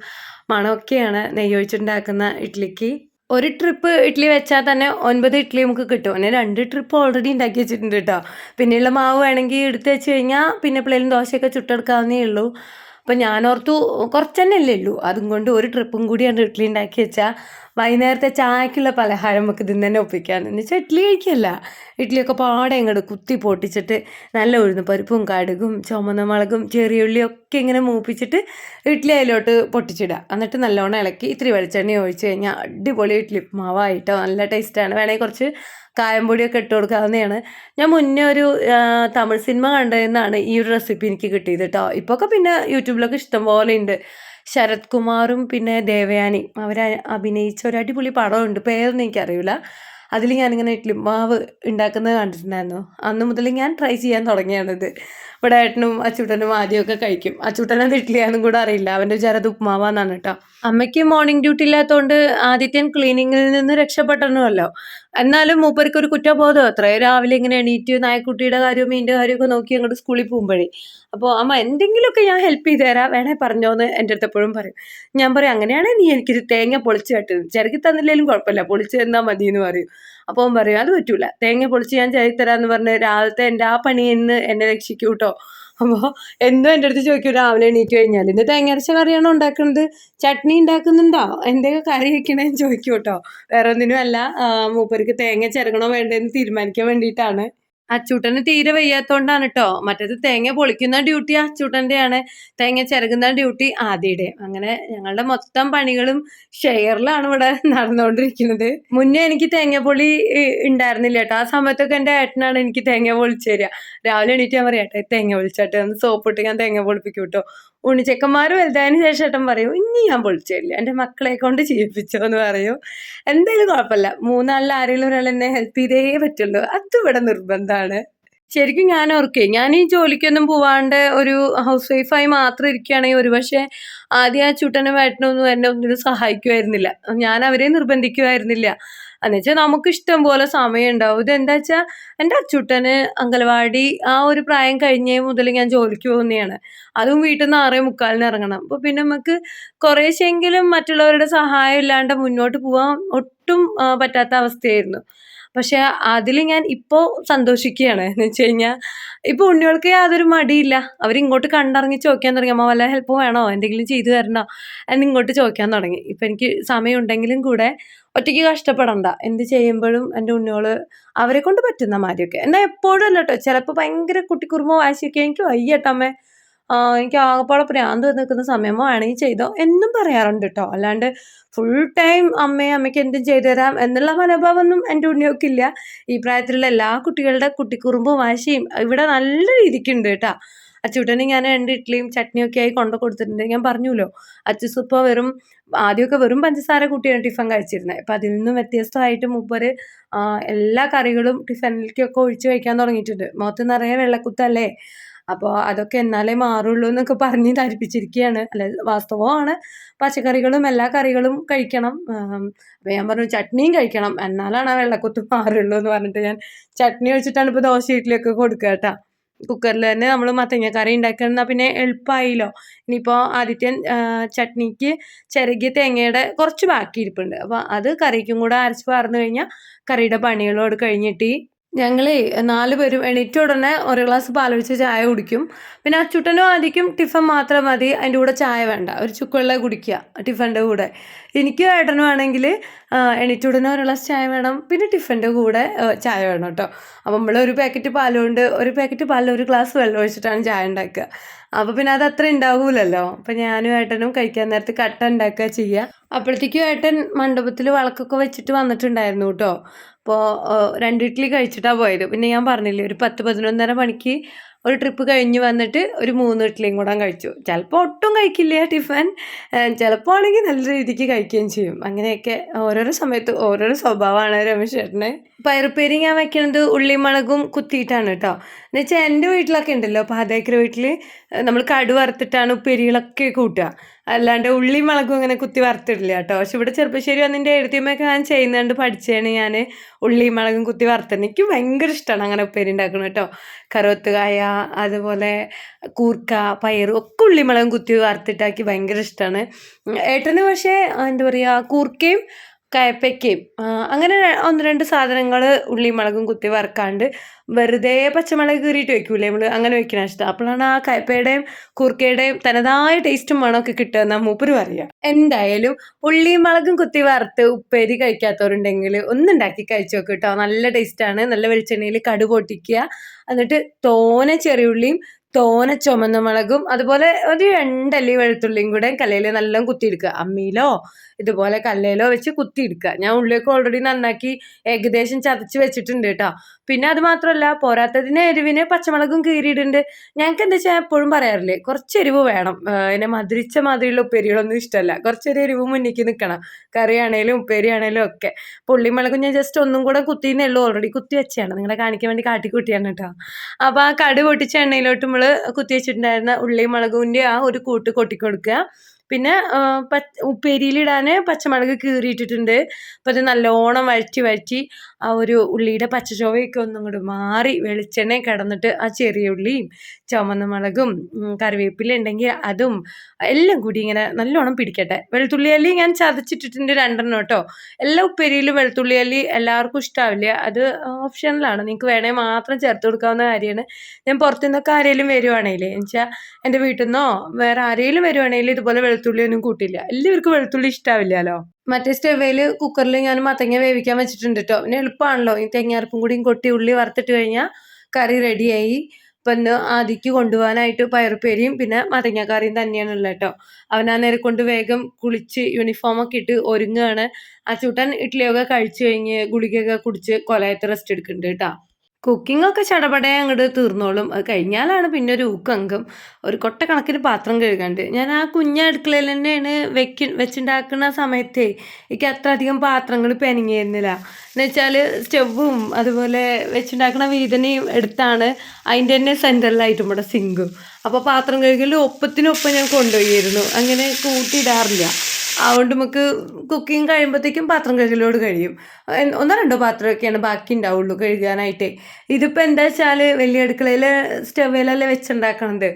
മണമൊക്കെയാണ് നെയ്യ് ഒഴിച്ചിട്ടുണ്ടാക്കുന്ന ഇഡ്ഡലിക്ക് ഒരു ട്രിപ്പ് ഇഡ്ഡലി വെച്ചാൽ തന്നെ ഒൻപത് ഇഡ്ഡലി നമുക്ക് കിട്ടും. അങ്ങനെ രണ്ട് ട്രിപ്പ് ഓൾറെഡി ഉണ്ടാക്കി വെച്ചിട്ടുണ്ട് കേട്ടോ പിന്നെയുള്ള മാവ് വേണമെങ്കിൽ എടുത്ത് വെച്ച് കഴിഞ്ഞാൽ പിന്നെ പിള്ളേരും ദോശയൊക്കെ ചുട്ടെടുക്കാവുന്നേ ഉള്ളൂ. അപ്പം ഞാനോർത്തു കുറച്ച് തന്നെ അല്ലേ ഉള്ളൂ. അതും കൊണ്ട് ഒരു ട്രിപ്പും കൂടി കൂടിയാണ് ഇഡ്ഡലി ഉണ്ടാക്കി വെച്ചാൽ വൈകുന്നേരത്തെ ചായക്കുള്ള പലഹാരം നമുക്ക് ഇതിൽ തന്നെ ഒപ്പിക്കാമെന്ന് വെച്ചാൽ ഇഡ്ഡലി കഴിക്കല്ല. ഇഡ്ഡലിയൊക്കെ പാടെ ഇങ്ങോട്ട് കുത്തി പൊട്ടിച്ചിട്ട് നല്ല ഉഴുന്ന് പരിപ്പും കടുകും ചുമന്ന മുളകും ചെറിയ ഉള്ളിയും ഒക്കെ ഇങ്ങനെ മൂപ്പിച്ചിട്ട് ഇഡ്ഡലി അതിലോട്ട് പൊട്ടിച്ചിടുക. എന്നിട്ട് നല്ലോണം ഇളക്കി ഇത്തിരി വെളിച്ചെണ്ണ ഒഴിച്ച് കഴിഞ്ഞാൽ അടിപൊളി ഇഡ്ഡലി മാവായിട്ടോ നല്ല ടേസ്റ്റാണ് വേണമെങ്കിൽ കുറച്ച് കായംപൊടിയൊക്കെ ഇട്ട് കൊടുക്കാവുന്നതാണ്. ഞാൻ മുന്നേ ഒരു തമിഴ് സിനിമ കണ്ടതെന്നാണ് ഈ ഒരു റെസിപ്പി എനിക്ക് കിട്ടിയത് കേട്ടോ ഇപ്പോഴൊക്കെ പിന്നെ യൂട്യൂബിലൊക്കെ ഇഷ്ടം പോലെ ഉണ്ട് ശരത് കുമാറും പിന്നെ ദേവയാനി. അവർ അഭിനയിച്ച ഒരു അടിപൊളി പടമുണ്ട്. പേരൊന്നും എനിക്കറിയില്ല അതിൽ ഞാനിങ്ങനെ ഇഡ്ലി മാവ് ഉണ്ടാക്കുന്നത് കണ്ടിട്ടുണ്ടായിരുന്നു. അന്ന് മുതൽ ഞാൻ ട്രൈ ചെയ്യാൻ തുടങ്ങിയാണിത്. ഇവിടെ ഏട്ടനും അച്ചൂട്ടനും ആദ്യമൊക്കെ കഴിക്കും. അച്ചൂട്ടനെ ഇഡ്ഡലിയാണെന്നും കൂടെ അറിയില്ല. അവന്റെ വിചാരം ഉപ്മാവാന്നാണ് കേട്ടോ അമ്മയ്ക്ക് മോർണിംഗ് ഡ്യൂട്ടി ഇല്ലാത്തതുകൊണ്ട് ആദിത്യൻ ക്ലീനിങ്ങിൽ നിന്ന് രക്ഷപ്പെട്ടണമല്ലോ. എന്നാലും മൂപ്പർക്ക് ഒരു കുറ്റബോധം അത്ര. രാവിലെ ഇങ്ങനെ എണീറ്റ് നായക്കുട്ടിയുടെ കാര്യവും മീന്റെ കാര്യമൊക്കെ നോക്കി അങ്ങോട്ട് സ്കൂളിൽ പോകുമ്പോഴേ. അപ്പോൾ അമ്മ എന്തെങ്കിലുമൊക്കെ ഞാൻ ഹെൽപ്പ് ചെയ്ത് തരാം. വേണേ പറഞ്ഞോന്ന് എന്റെ അടുത്ത് എപ്പോഴും പറയും. ഞാൻ പറയും അങ്ങനെയാണെങ്കിൽ നീ എനിക്കൊരു തേങ്ങ പൊളിച്ച് കെട്ടുന്നത് ചിരക്കി തന്നില്ലെങ്കിലും കുഴപ്പമില്ല. പൊളിച്ച് തന്നാൽ മതി എന്ന് പറയും. അപ്പോൾ അവൻ പറയും അത് പറ്റൂല. തേങ്ങ പൊളിച്ച് ഞാൻ ചിരക്കി തരാന്ന് പറഞ്ഞ് രാവിലത്തെ എന്റെ ആ പണി ഇന്ന് എന്നെ രക്ഷിക്കൂ കേട്ടോ അപ്പോൾ എന്നും എന്റെ അടുത്ത് ചോദിക്കും രാവിലെ എണീറ്റ് കഴിഞ്ഞാൽ ഇന്ന് തേങ്ങ കറിയാണോ ഉണ്ടാക്കുന്നത് ചട്നി ഉണ്ടാക്കുന്നുണ്ടോ? എന്തൊക്കെ കറി വെക്കണേന്ന് ചോദിക്കും കേട്ടോ വേറെ ഒന്നിനും അല്ല മൂപ്പർക്ക് തേങ്ങ ചിരകണോ വേണ്ടതെന്ന് തീരുമാനിക്കാൻ വേണ്ടിയിട്ടാണ്. അച്ചൂട്ടന് തീരെ വയ്യാത്തോണ്ടാണ് കേട്ടോ മറ്റേത് തേങ്ങ പൊളിക്കുന്ന ഡ്യൂട്ടി അച്ചൂട്ടന്റെയാണ് തേങ്ങ ചിരകുന്ന ഡ്യൂട്ടി ആദ്യയുടെ. അങ്ങനെ ഞങ്ങളുടെ മൊത്തം പണികളും ഷെയറിലാണ് ഇവിടെ നടന്നുകൊണ്ടിരിക്കുന്നത്. മുന്നേ എനിക്ക് തേങ്ങ പൊളി ഉണ്ടായിരുന്നില്ല കേട്ടോ ആ സമയത്തൊക്കെ എന്റെ ഏട്ടനാണ് എനിക്ക് തേങ്ങ പൊളിച്ചു തരിക. രാവിലെ എണീറ്റ് ഞാൻ പറയാം തേങ്ങ പൊളിച്ചാട്ടെ. ഒന്ന് സോപ്പ് ഇട്ട് ഞാൻ തേങ്ങ പൊളിപ്പിക്കും കേട്ടോ ഉണ്ണിച്ചക്കന്മാർ വലുതായതിനു ശേഷം ഏട്ടൻ പറയും ഇനി ഞാൻ പൊളിച്ചില്ല എന്റെ മക്കളെ കൊണ്ട് ചെയ്യിപ്പിച്ചോ എന്ന് പറയും. എന്തായാലും കുഴപ്പമില്ല. മൂന്നാളിൽ ആരെങ്കിലും ഒരാൾ എന്നെ ഹെൽപ്പ് ചെയ്തേ പറ്റുള്ളൂ. അത് ഇവിടെ നിർബന്ധമാണ്. ശരിക്കും ഞാൻ ഓർക്കേ ഞാൻ ഈ ജോലിക്കൊന്നും പോവാണ്ട് ഒരു ഹൗസ് വൈഫായി മാത്രം ഇരിക്കുകയാണെങ്കിൽ ഒരുപക്ഷെ ആദ്യം ആ ചുട്ടനും വേട്ടനൊന്നും എന്നെ ഒന്നിനും സഹായിക്കുമായിരുന്നില്ല. ഞാൻ അവരെ നിർബന്ധിക്കുമായിരുന്നില്ല. എന്നുവെച്ചാൽ നമുക്ക് ഇഷ്ടം പോലെ സമയം ഉണ്ടാവും. ഇതെന്താ വെച്ചാൽ എന്റെ അച്ചുട്ടന് അങ്കലവാടി ആ ഒരു പ്രായം കഴിഞ്ഞേ മുതൽ ഞാൻ ജോലിക്ക് പോകുന്നതാണ് അതും വീട്ടിൽ നിന്ന് ആറേ മുക്കാലിന് ഇറങ്ങണം. അപ്പോൾ പിന്നെ നമുക്ക് കുറേശ്ശെങ്കിലും മറ്റുള്ളവരുടെ സഹായം ഇല്ലാണ്ട് മുന്നോട്ട് പോകാൻ ഒട്ടും പറ്റാത്ത അവസ്ഥയായിരുന്നു. പക്ഷെ അതിൽ ഞാൻ ഇപ്പോൾ സന്തോഷിക്കുകയാണ്. എന്ന് വെച്ച് കഴിഞ്ഞാൽ ഇപ്പോൾ ഉണ്ണികൾക്ക് യാതൊരു മടിയില്ല. അവരിങ്ങോട്ട് കണ്ടിറങ്ങി ചോദിക്കാൻ തുടങ്ങി അമ്മ വല്ല ഹെൽപ്പ് വേണോ? എന്തെങ്കിലും ചെയ്തു തരണോ? എന്ന് ഇങ്ങോട്ട് ചോദിക്കാൻ തുടങ്ങി. ഇപ്പം എനിക്ക് സമയമുണ്ടെങ്കിലും കൂടെ ഒറ്റയ്ക്ക് കഷ്ടപ്പെടണ്ട. എന്ത് ചെയ്യുമ്പോഴും എന്റെ ഉണ്ണിയോൾ അവരെ കൊണ്ട് പറ്റുന്ന മാതിരിയൊക്കെ. എന്നാൽ എപ്പോഴും അല്ല കേട്ടോ. ചിലപ്പോൾ ഭയങ്കര കുട്ടിക്കുറുമ്പോ വാശിയൊക്കെ എനിക്ക് വയ്യട്ടമ്മേ എനിക്ക് ആകപ്പാടെ പ്രാന്ത് വന്ന് നിൽക്കുന്ന സമയമോ ആണെങ്കിൽ ചെയ്തോ എന്നും പറയാറുണ്ട് കേട്ടോ. അല്ലാണ്ട് ഫുൾ ടൈം അമ്മയെ അമ്മയ്ക്ക് എന്തും ചെയ്തു തരാം എന്നുള്ള മനോഭാവമൊന്നും എന്റെ ഉണ്ണിയൊക്കില്ല ഈ പ്രായത്തിലുള്ള എല്ലാ കുട്ടികളുടെ കുട്ടിക്കുറുമ്പും വാശിയും ഇവിടെ നല്ല രീതിക്കുണ്ട് കേട്ടോ. അച്ചൂട്ടന് ഞാൻ രണ്ട് ഇഡ്ഡലിയും ചട്നിയും ഒക്കെ ആയി കൊണ്ടു കൊടുത്തിട്ടുണ്ട്. ഞാൻ പറഞ്ഞല്ലോ അച്ചൂസ് ഇപ്പോൾ വെറും ആദ്യമൊക്കെ വെറും പഞ്ചസാര കൂട്ടിയാണ് ടിഫൻ കഴിച്ചിരുന്നത് അപ്പം അതിൽ നിന്നും വ്യത്യസ്തമായിട്ട് മൂപ്പര് എല്ലാ കറികളും ടിഫനിലേക്കൊക്കെ ഒഴിച്ച് കഴിക്കാൻ തുടങ്ങിയിട്ടുണ്ട്. മുഖത്ത് നിറയെ വെള്ളക്കുത്തല്ലേ? അപ്പോൾ അതൊക്കെ എന്നാലേ മാറുള്ളൂ എന്നൊക്കെ പറഞ്ഞ് ധരിപ്പിച്ചിരിക്കുകയാണ് അല്ല വാസ്തവമാണ്. പച്ചക്കറികളും എല്ലാ കറികളും കഴിക്കണം. അപ്പോൾ ഞാൻ പറഞ്ഞു ചട്നിയും കഴിക്കണം. എന്നാലാണ് ആ വെള്ളക്കുത്ത് മാറുള്ളൂ എന്ന് പറഞ്ഞിട്ട് ഞാൻ ചട്നി ഒഴിച്ചിട്ടാണ് ഇപ്പോൾ ദോശ ഇഡ്ഡലിയൊക്കെ കൊടുക്കുക കേട്ടോ. കുക്കറിൽ തന്നെ നമ്മൾ മത്തങ്ങക്കറി ഉണ്ടാക്കുന്ന പിന്നെ എളുപ്പമായില്ലോ ഇനിയിപ്പോൾ ആദ്യത്തെ ചട്നിക്ക് ചിരകിയ തേങ്ങയുടെ കുറച്ച് ബാക്കി ഇരിപ്പുണ്ട് അപ്പോൾ അത് കറിക്കും കൂടെ അരച്ച് പാർന്നു കഴിഞ്ഞാൽ കറിയുടെ പണികളോട് കഴിഞ്ഞിട്ട് ഞങ്ങളേ നാല് പേരും എണീറ്റ ഉടനെ ഒരു ഗ്ലാസ് പാലൊഴിച്ച് ചായ കുടിക്കും. പിന്നെ അച്ചുട്ടനും ആദ്യം ടിഫൻ മാത്രം മതി അതിന്റെ കൂടെ ചായ വേണ്ട. ഒരു ചുക്കുവെള്ളം കുടിക്കുക ടിഫന്റെ കൂടെ. എനിക്ക് ഏട്ടനും ആണെങ്കിൽ എണീറ്റ ഉടനെ ഒരു ഗ്ലാസ് ചായ വേണം പിന്നെ ടിഫന്റെ കൂടെ ചായ വേണം കേട്ടോ. അപ്പോൾ നമ്മൾ ഒരു പാക്കറ്റ് പാലുകൊണ്ട് ഒരു പാക്കറ്റ് പാലിൽ ഒരു ഗ്ലാസ് വെള്ളം ഒഴിച്ചിട്ടാണ് ചായ ഉണ്ടാക്കുക. അപ്പോൾ പിന്നെ അത് അത്ര ഉണ്ടാവൂലല്ലോ. അപ്പം ഞാനും ഏട്ടനും കഴിക്കാൻ നേരത്ത് കട്ട ഉണ്ടാക്കുക ചെയ്യുക. അപ്പോഴത്തേക്കും ഏട്ടൻ മണ്ഡപത്തിൽ വിളക്കൊക്കെ വെച്ചിട്ട് വന്നിട്ടുണ്ടായിരുന്നു കേട്ടോ. അപ്പോൾ രണ്ട് ഇഡ്ഡലി കഴിച്ചിട്ടാണ് പോയത്. പിന്നെ ഞാൻ പറഞ്ഞില്ലേ ഒരു പത്ത് പതിനൊന്നര മണിക്ക് ഒരു ട്രിപ്പ് കഴിഞ്ഞ് വന്നിട്ട് ഒരു മൂന്ന് ഇഡ്ഡലിയും കൂടെ കഴിച്ചു. ചിലപ്പോൾ ഒട്ടും കഴിക്കില്ല ടിഫൻ. ചിലപ്പോൾ ആണെങ്കിൽ നല്ല രീതിക്ക് കഴിക്കുകയും ചെയ്യും. അങ്ങനെയൊക്കെ ഓരോരോ സമയത്ത് ഓരോരോ സ്വഭാവമാണ് രമേശ് ചേട്ടന്. പയറുപ്പേരി ഞാൻ വയ്ക്കുന്നത് ഉള്ളിമുളകും കുത്തിയിട്ടാണ് കേട്ടോ എന്ന് വെച്ചാൽ എന്റെ വീട്ടിലൊക്കെ ഉണ്ടല്ലോ. പാതേക്കര വീട്ടിൽ നമ്മൾ കടു വറുത്തിട്ടാണ് ഉപ്പേരികളൊക്കെ കൂട്ടുക. അല്ലാണ്ട് ഉള്ളി മുളകും അങ്ങനെ കുത്തി വറുത്തിടില്ല കേട്ടോ. പക്ഷെ ഇവിടെ ചെറുപ്പശ്ശേരി വന്നിന്റെ എഴുതിയമ്മയൊക്കെ ഞാൻ ചെയ്യുന്നുണ്ട് പഠിച്ചാണ് ഞാൻ ഉള്ളി മുളകും കുത്തി വറുത്തത്. എനിക്ക് ഭയങ്കര ഇഷ്ടമാണ് അങ്ങനെ ഉപ്പേരി ഉണ്ടാക്കുന്നത് കേട്ടോ. കറുവത്തുകായ അതുപോലെ കൂർക്ക പയർ ഒക്കെ ഉള്ളി ഉള്ളിമുളകും കുത്തി വറുത്തിട്ടാക്കി ഭയങ്കര ഇഷ്ടമാണ് ഏട്ടന് പക്ഷേ എന്താ പറയുക കൂർക്കയും കയപ്പയ്ക്കയും അങ്ങനെ ഒന്ന് രണ്ട് സാധനങ്ങൾ ഉള്ളിയും മുളകും കുത്തി വറുക്കാണ്ട് വെറുതെ പച്ചമുളക് കീറിയിട്ട് വെക്കൂലേ നമ്മൾ അങ്ങനെ വെക്കണ ഇഷ്ടം. അപ്പോഴാണ് ആ കയപ്പയുടെയും കൂർക്കയുടെയും തനതായ ടേസ്റ്റും മണമൊക്കെ കിട്ടുക മൂപ്പര് പറയുക എന്തായാലും ഉള്ളിയും മുളകും കുത്തി വറുത്ത് ഉപ്പേരി കഴിക്കാത്തവരുണ്ടെങ്കിൽ ഒന്നുണ്ടാക്കി കഴിച്ചു നോക്ക് കേട്ടോ. നല്ല ടേസ്റ്റാണ്. നല്ല വെളിച്ചെണ്ണയിൽ കടു പൊട്ടിക്കുക. എന്നിട്ട് തോന ചെറിയുള്ളിയും തോന ചുമന്ന മുളകും അതുപോലെ ഒരു രണ്ടല്ലി വെളുത്തുള്ളിയും കൂടെ കല്ലയിൽ നല്ല കുത്തിയെടുക്കുക. അമ്മിയിലോ ഇതുപോലെ കല്ലയിലോ വെച്ച് കുത്തിയെടുക്കുക. ഞാൻ ഉള്ളിയൊക്കെ ഓൾറെഡി നന്നാക്കി ഏകദേശം ചതച്ച് വെച്ചിട്ടുണ്ട് കേട്ടോ. പിന്നെ അത് മാത്രമല്ല പോരാത്തതിന് എരിവിന് പച്ചമുളകും കീറിയിടുന്നുണ്ട് ഞങ്ങൾക്ക് എന്താ വെച്ചാൽ എപ്പോഴും പറയാറില്ലേ കുറച്ച് എരിവ് വേണം. എന്നെ മധുരിച്ച മാതിരിയുള്ള ഉപ്പേരികളൊന്നും ഇഷ്ടമല്ല കുറച്ചൊരു എരിവ് മുന്നിക്ക് നിൽക്കണം കറിയാണേലും ഉപ്പേരിയാണേലും ഒക്കെ. പുള്ളിമുളകും ഞാൻ ജസ്റ്റ് ഒന്നും കൂടെ കുത്തിയെന്നേ ഉള്ളൂ. ഓൾറെഡി കുത്തി വെച്ചാണ് നിങ്ങളെ കാണിക്കാൻ വേണ്ടി കാട്ടിക്കുട്ടിയാണ് കേട്ടോ. അപ്പോൾ ആ കടു പൊട്ടിച്ച എണ്ണയിലോട്ട് നമ്മൾ കുത്തി വെച്ചിട്ടുണ്ടായിരുന്ന ഉള്ളി മുളകിന്റെ ആ ഒരു കൂട്ട് കൊട്ടി കൊടുക്കുക പിന്നെ പച്ച ഉപ്പേരിയിലിടാൻ പച്ചമുളക് കീറിയിട്ടിട്ടുണ്ട്. അപ്പോൾ അത് നല്ലോണം വഴറ്റി വഴറ്റി ആ ഒരു ഉള്ളിയുടെ പച്ചച്ചൊവയൊക്കെ ഒന്നും കൂടി മാറി വെളിച്ചെണ്ണ കിടന്നിട്ട് ആ ചെറിയ ഉള്ളിയും ചുവന്ന മുളകും കറിവേപ്പില ഉണ്ടെങ്കിൽ അതും എല്ലാം കൂടി ഇങ്ങനെ നല്ലോണം പിടിക്കട്ടെ. വെളുത്തുള്ളി അല്ലി ഞാൻ ചതച്ചിട്ടിട്ടുണ്ട് രണ്ടെണ്ണം കേട്ടോ. എല്ലാ ഉപ്പേരിയിലും വെളുത്തുള്ളി അല്ലി എല്ലാവർക്കും ഇഷ്ടാവില്ല. അത് ഓപ്ഷനിലാണ്. നിങ്ങൾക്ക് വേണേൽ മാത്രം ചേർത്ത് കൊടുക്കാവുന്ന കാര്യമാണ്. ഞാൻ പുറത്തുനിന്നൊക്കെ ആരെങ്കിലും വരുവാണെങ്കിൽ എന്നുവെച്ചാൽ എന്റെ വീട്ടിൽ നിന്നോ വേറെ ആരെങ്കിലും വരുവാണെങ്കിൽ ഇതുപോലെ വെളുത്തുള്ളി ഒന്നും കൂട്ടില്ല. എല്ലാവർക്കും വെളുത്തുള്ളി ഇഷ്ടാവില്ലല്ലോ. മറ്റേ സ്റ്റവയിൽ കുക്കറിൽ ഞാൻ മത്തങ്ങ വേവിക്കാൻ വെച്ചിട്ടുണ്ട് കേട്ടോ പിന്നെ എളുപ്പമാണല്ലോ ഈ തെങ്ങാർപ്പും കൂടിയും കൊട്ടി ഉള്ളി വറുത്തിട്ട് കഴിഞ്ഞാൽ കറി റെഡിയായി ഇപ്പൊ ഇന്ന് ആദിക്ക് കൊണ്ടുപോകാനായിട്ട് പയറുപ്പേരിയും പിന്നെ മത്തങ്ങാക്കറിയും തന്നെയാണുള്ളത് കേട്ടോ അവൻ ആ നേരെ കൊണ്ട് വേഗം കുളിച്ച് യൂണിഫോമൊക്കെ ഇട്ട് ഒരുങ്ങുകയാണ് ആ ചൂട്ടൻ ഇഡ്ഡലിയൊക്കെ കഴിച്ചു കഴിഞ്ഞ് ഗുളികയൊക്കെ കുടിച്ച് കൊലയത്ത് റെസ്റ്റ് എടുക്കുന്നുണ്ട് കേട്ടോ കുക്കിംഗ് ഒക്കെ ചടപടേ അങ്ങോട്ട് തീർന്നോളും. അത് കഴിഞ്ഞാലാണ് പിന്നെ ഒരു ഊക്കങ്കം ഒരു കൊട്ട കണക്കിന് പാത്രം കഴുകാണ്ട്. ഞാൻ ആ കുഞ്ഞ അടുക്കളയിൽ തന്നെയാണ് വെക്കി വെച്ചുണ്ടാക്കുന്ന സമയത്തേ എനിക്ക് അത്ര അധികം പാത്രങ്ങൾ പെനങ്ങിയിരുന്നില്ല. എന്ന് വെച്ചാൽ സ്റ്റവും അതുപോലെ വെച്ചുണ്ടാക്കുന്ന വീതനയും എടുത്താണ് അതിന്റെ തന്നെ സെന്ററിലായിട്ടും ഇവിടെ സിങ്കും. അപ്പോൾ പാത്രം കഴുകൽ ഒപ്പത്തിനൊപ്പം ഞാൻ കൊണ്ടുപോയിരുന്നു. അങ്ങനെ കൂട്ടിയിടാറില്ല. അതുകൊണ്ട് നമുക്ക് കുക്കിംഗ് കഴിയുമ്പോഴത്തേക്കും പാത്രം കഴുകലോട് കഴിയും. ഒന്നോ രണ്ടോ പാത്രമൊക്കെയാണ് ബാക്കി ഉണ്ടാവുള്ളൂ കഴുകാനായിട്ട്. ഇതിപ്പോൾ എന്താ വെച്ചാൽ വലിയ അടുക്കളയിൽ സ്റ്റവിലല്ലേ വെച്ചുണ്ടാക്കണത്.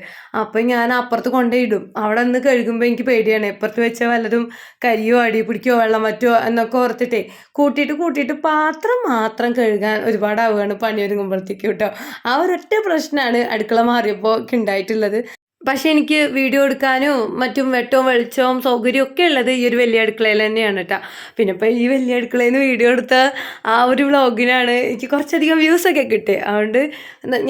അപ്പം ഞാൻ അപ്പുറത്ത് കൊണ്ടുപോയിടും. അവിടെ നിന്ന് കഴുകുമ്പോൾ എനിക്ക് പേടിയാണ്. ഇപ്പുറത്ത് വെച്ചാൽ വല്ലതും കരിയോ അടി പിടിക്കോ വെള്ളം പറ്റുമോ എന്നൊക്കെ ഓർത്തിട്ടേ കൂട്ടിയിട്ട് കൂട്ടിയിട്ട് പാത്രം മാത്രം കഴുകാൻ ഒരുപാടാവുകയാണ് പണി ഒരുങ്ങുമ്പോഴത്തേക്ക് കേട്ടോ. ആ ഒരൊറ്റ പ്രശ്നമാണ് അടുക്കള മാറിയപ്പോൾ ഉണ്ടായിട്ടുള്ളത്. പക്ഷെ എനിക്ക് വീഡിയോ എടുക്കാനും മറ്റും വെട്ടവും വെളിച്ചവും സൗകര്യവും ഒക്കെ ഉള്ളത് ഈ ഒരു വലിയ അടുക്കളയിൽ തന്നെയാണ് കേട്ടോ പിന്നെ ഇപ്പോൾ ഈ വലിയ അടുക്കളയിൽ നിന്ന് വീഡിയോ എടുത്ത ആ ഒരു വ്ളോഗിനാണ് എനിക്ക് കുറച്ചധികം വ്യൂസൊക്കെ കിട്ടി അതുകൊണ്ട്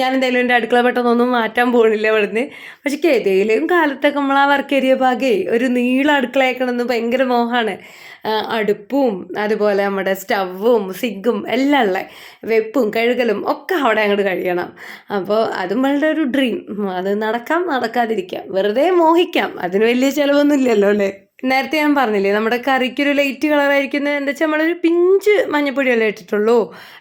ഞാൻ എന്തായാലും എന്റെ അടുക്കള പെട്ടെന്നൊന്നും മാറ്റാൻ പോകുന്നില്ല ഇവിടുന്ന്. പക്ഷേ ഏതെങ്കിലും കാലത്തൊക്കെ നമ്മൾ ആ വർക്ക് ഏരിയ ഭാഗേ ഒരു നീള അടുക്കളയാക്കണമെന്ന് ഭയങ്കര മോഹമാണ് അടുപ്പും അതുപോലെ നമ്മുടെ സ്റ്റവും സിഗും എല്ലാം ഉള്ള വെപ്പും കഴുകലും ഒക്കെ അവിടെ അങ്ങോട്ട് കഴിയണം. അപ്പോൾ അതും വളരെ ഒരു ഡ്രീം. അത് നടക്കാം നടക്കാതിരിക്കാം. വെറുതെ മോഹിക്കാം. അതിന് വലിയ ചിലവൊന്നും ഇല്ലല്ലോ അല്ലേ? നേരത്തെ ഞാൻ പറഞ്ഞില്ലേ നമ്മുടെ കറിക്കൊരു ലൈറ്റ് കളറായിരിക്കുന്നത് എന്താ വെച്ചാൽ നമ്മളൊരു പിഞ്ച് മഞ്ഞപ്പൊടിയല്ലേ ഇട്ടിട്ടുള്ളൂ.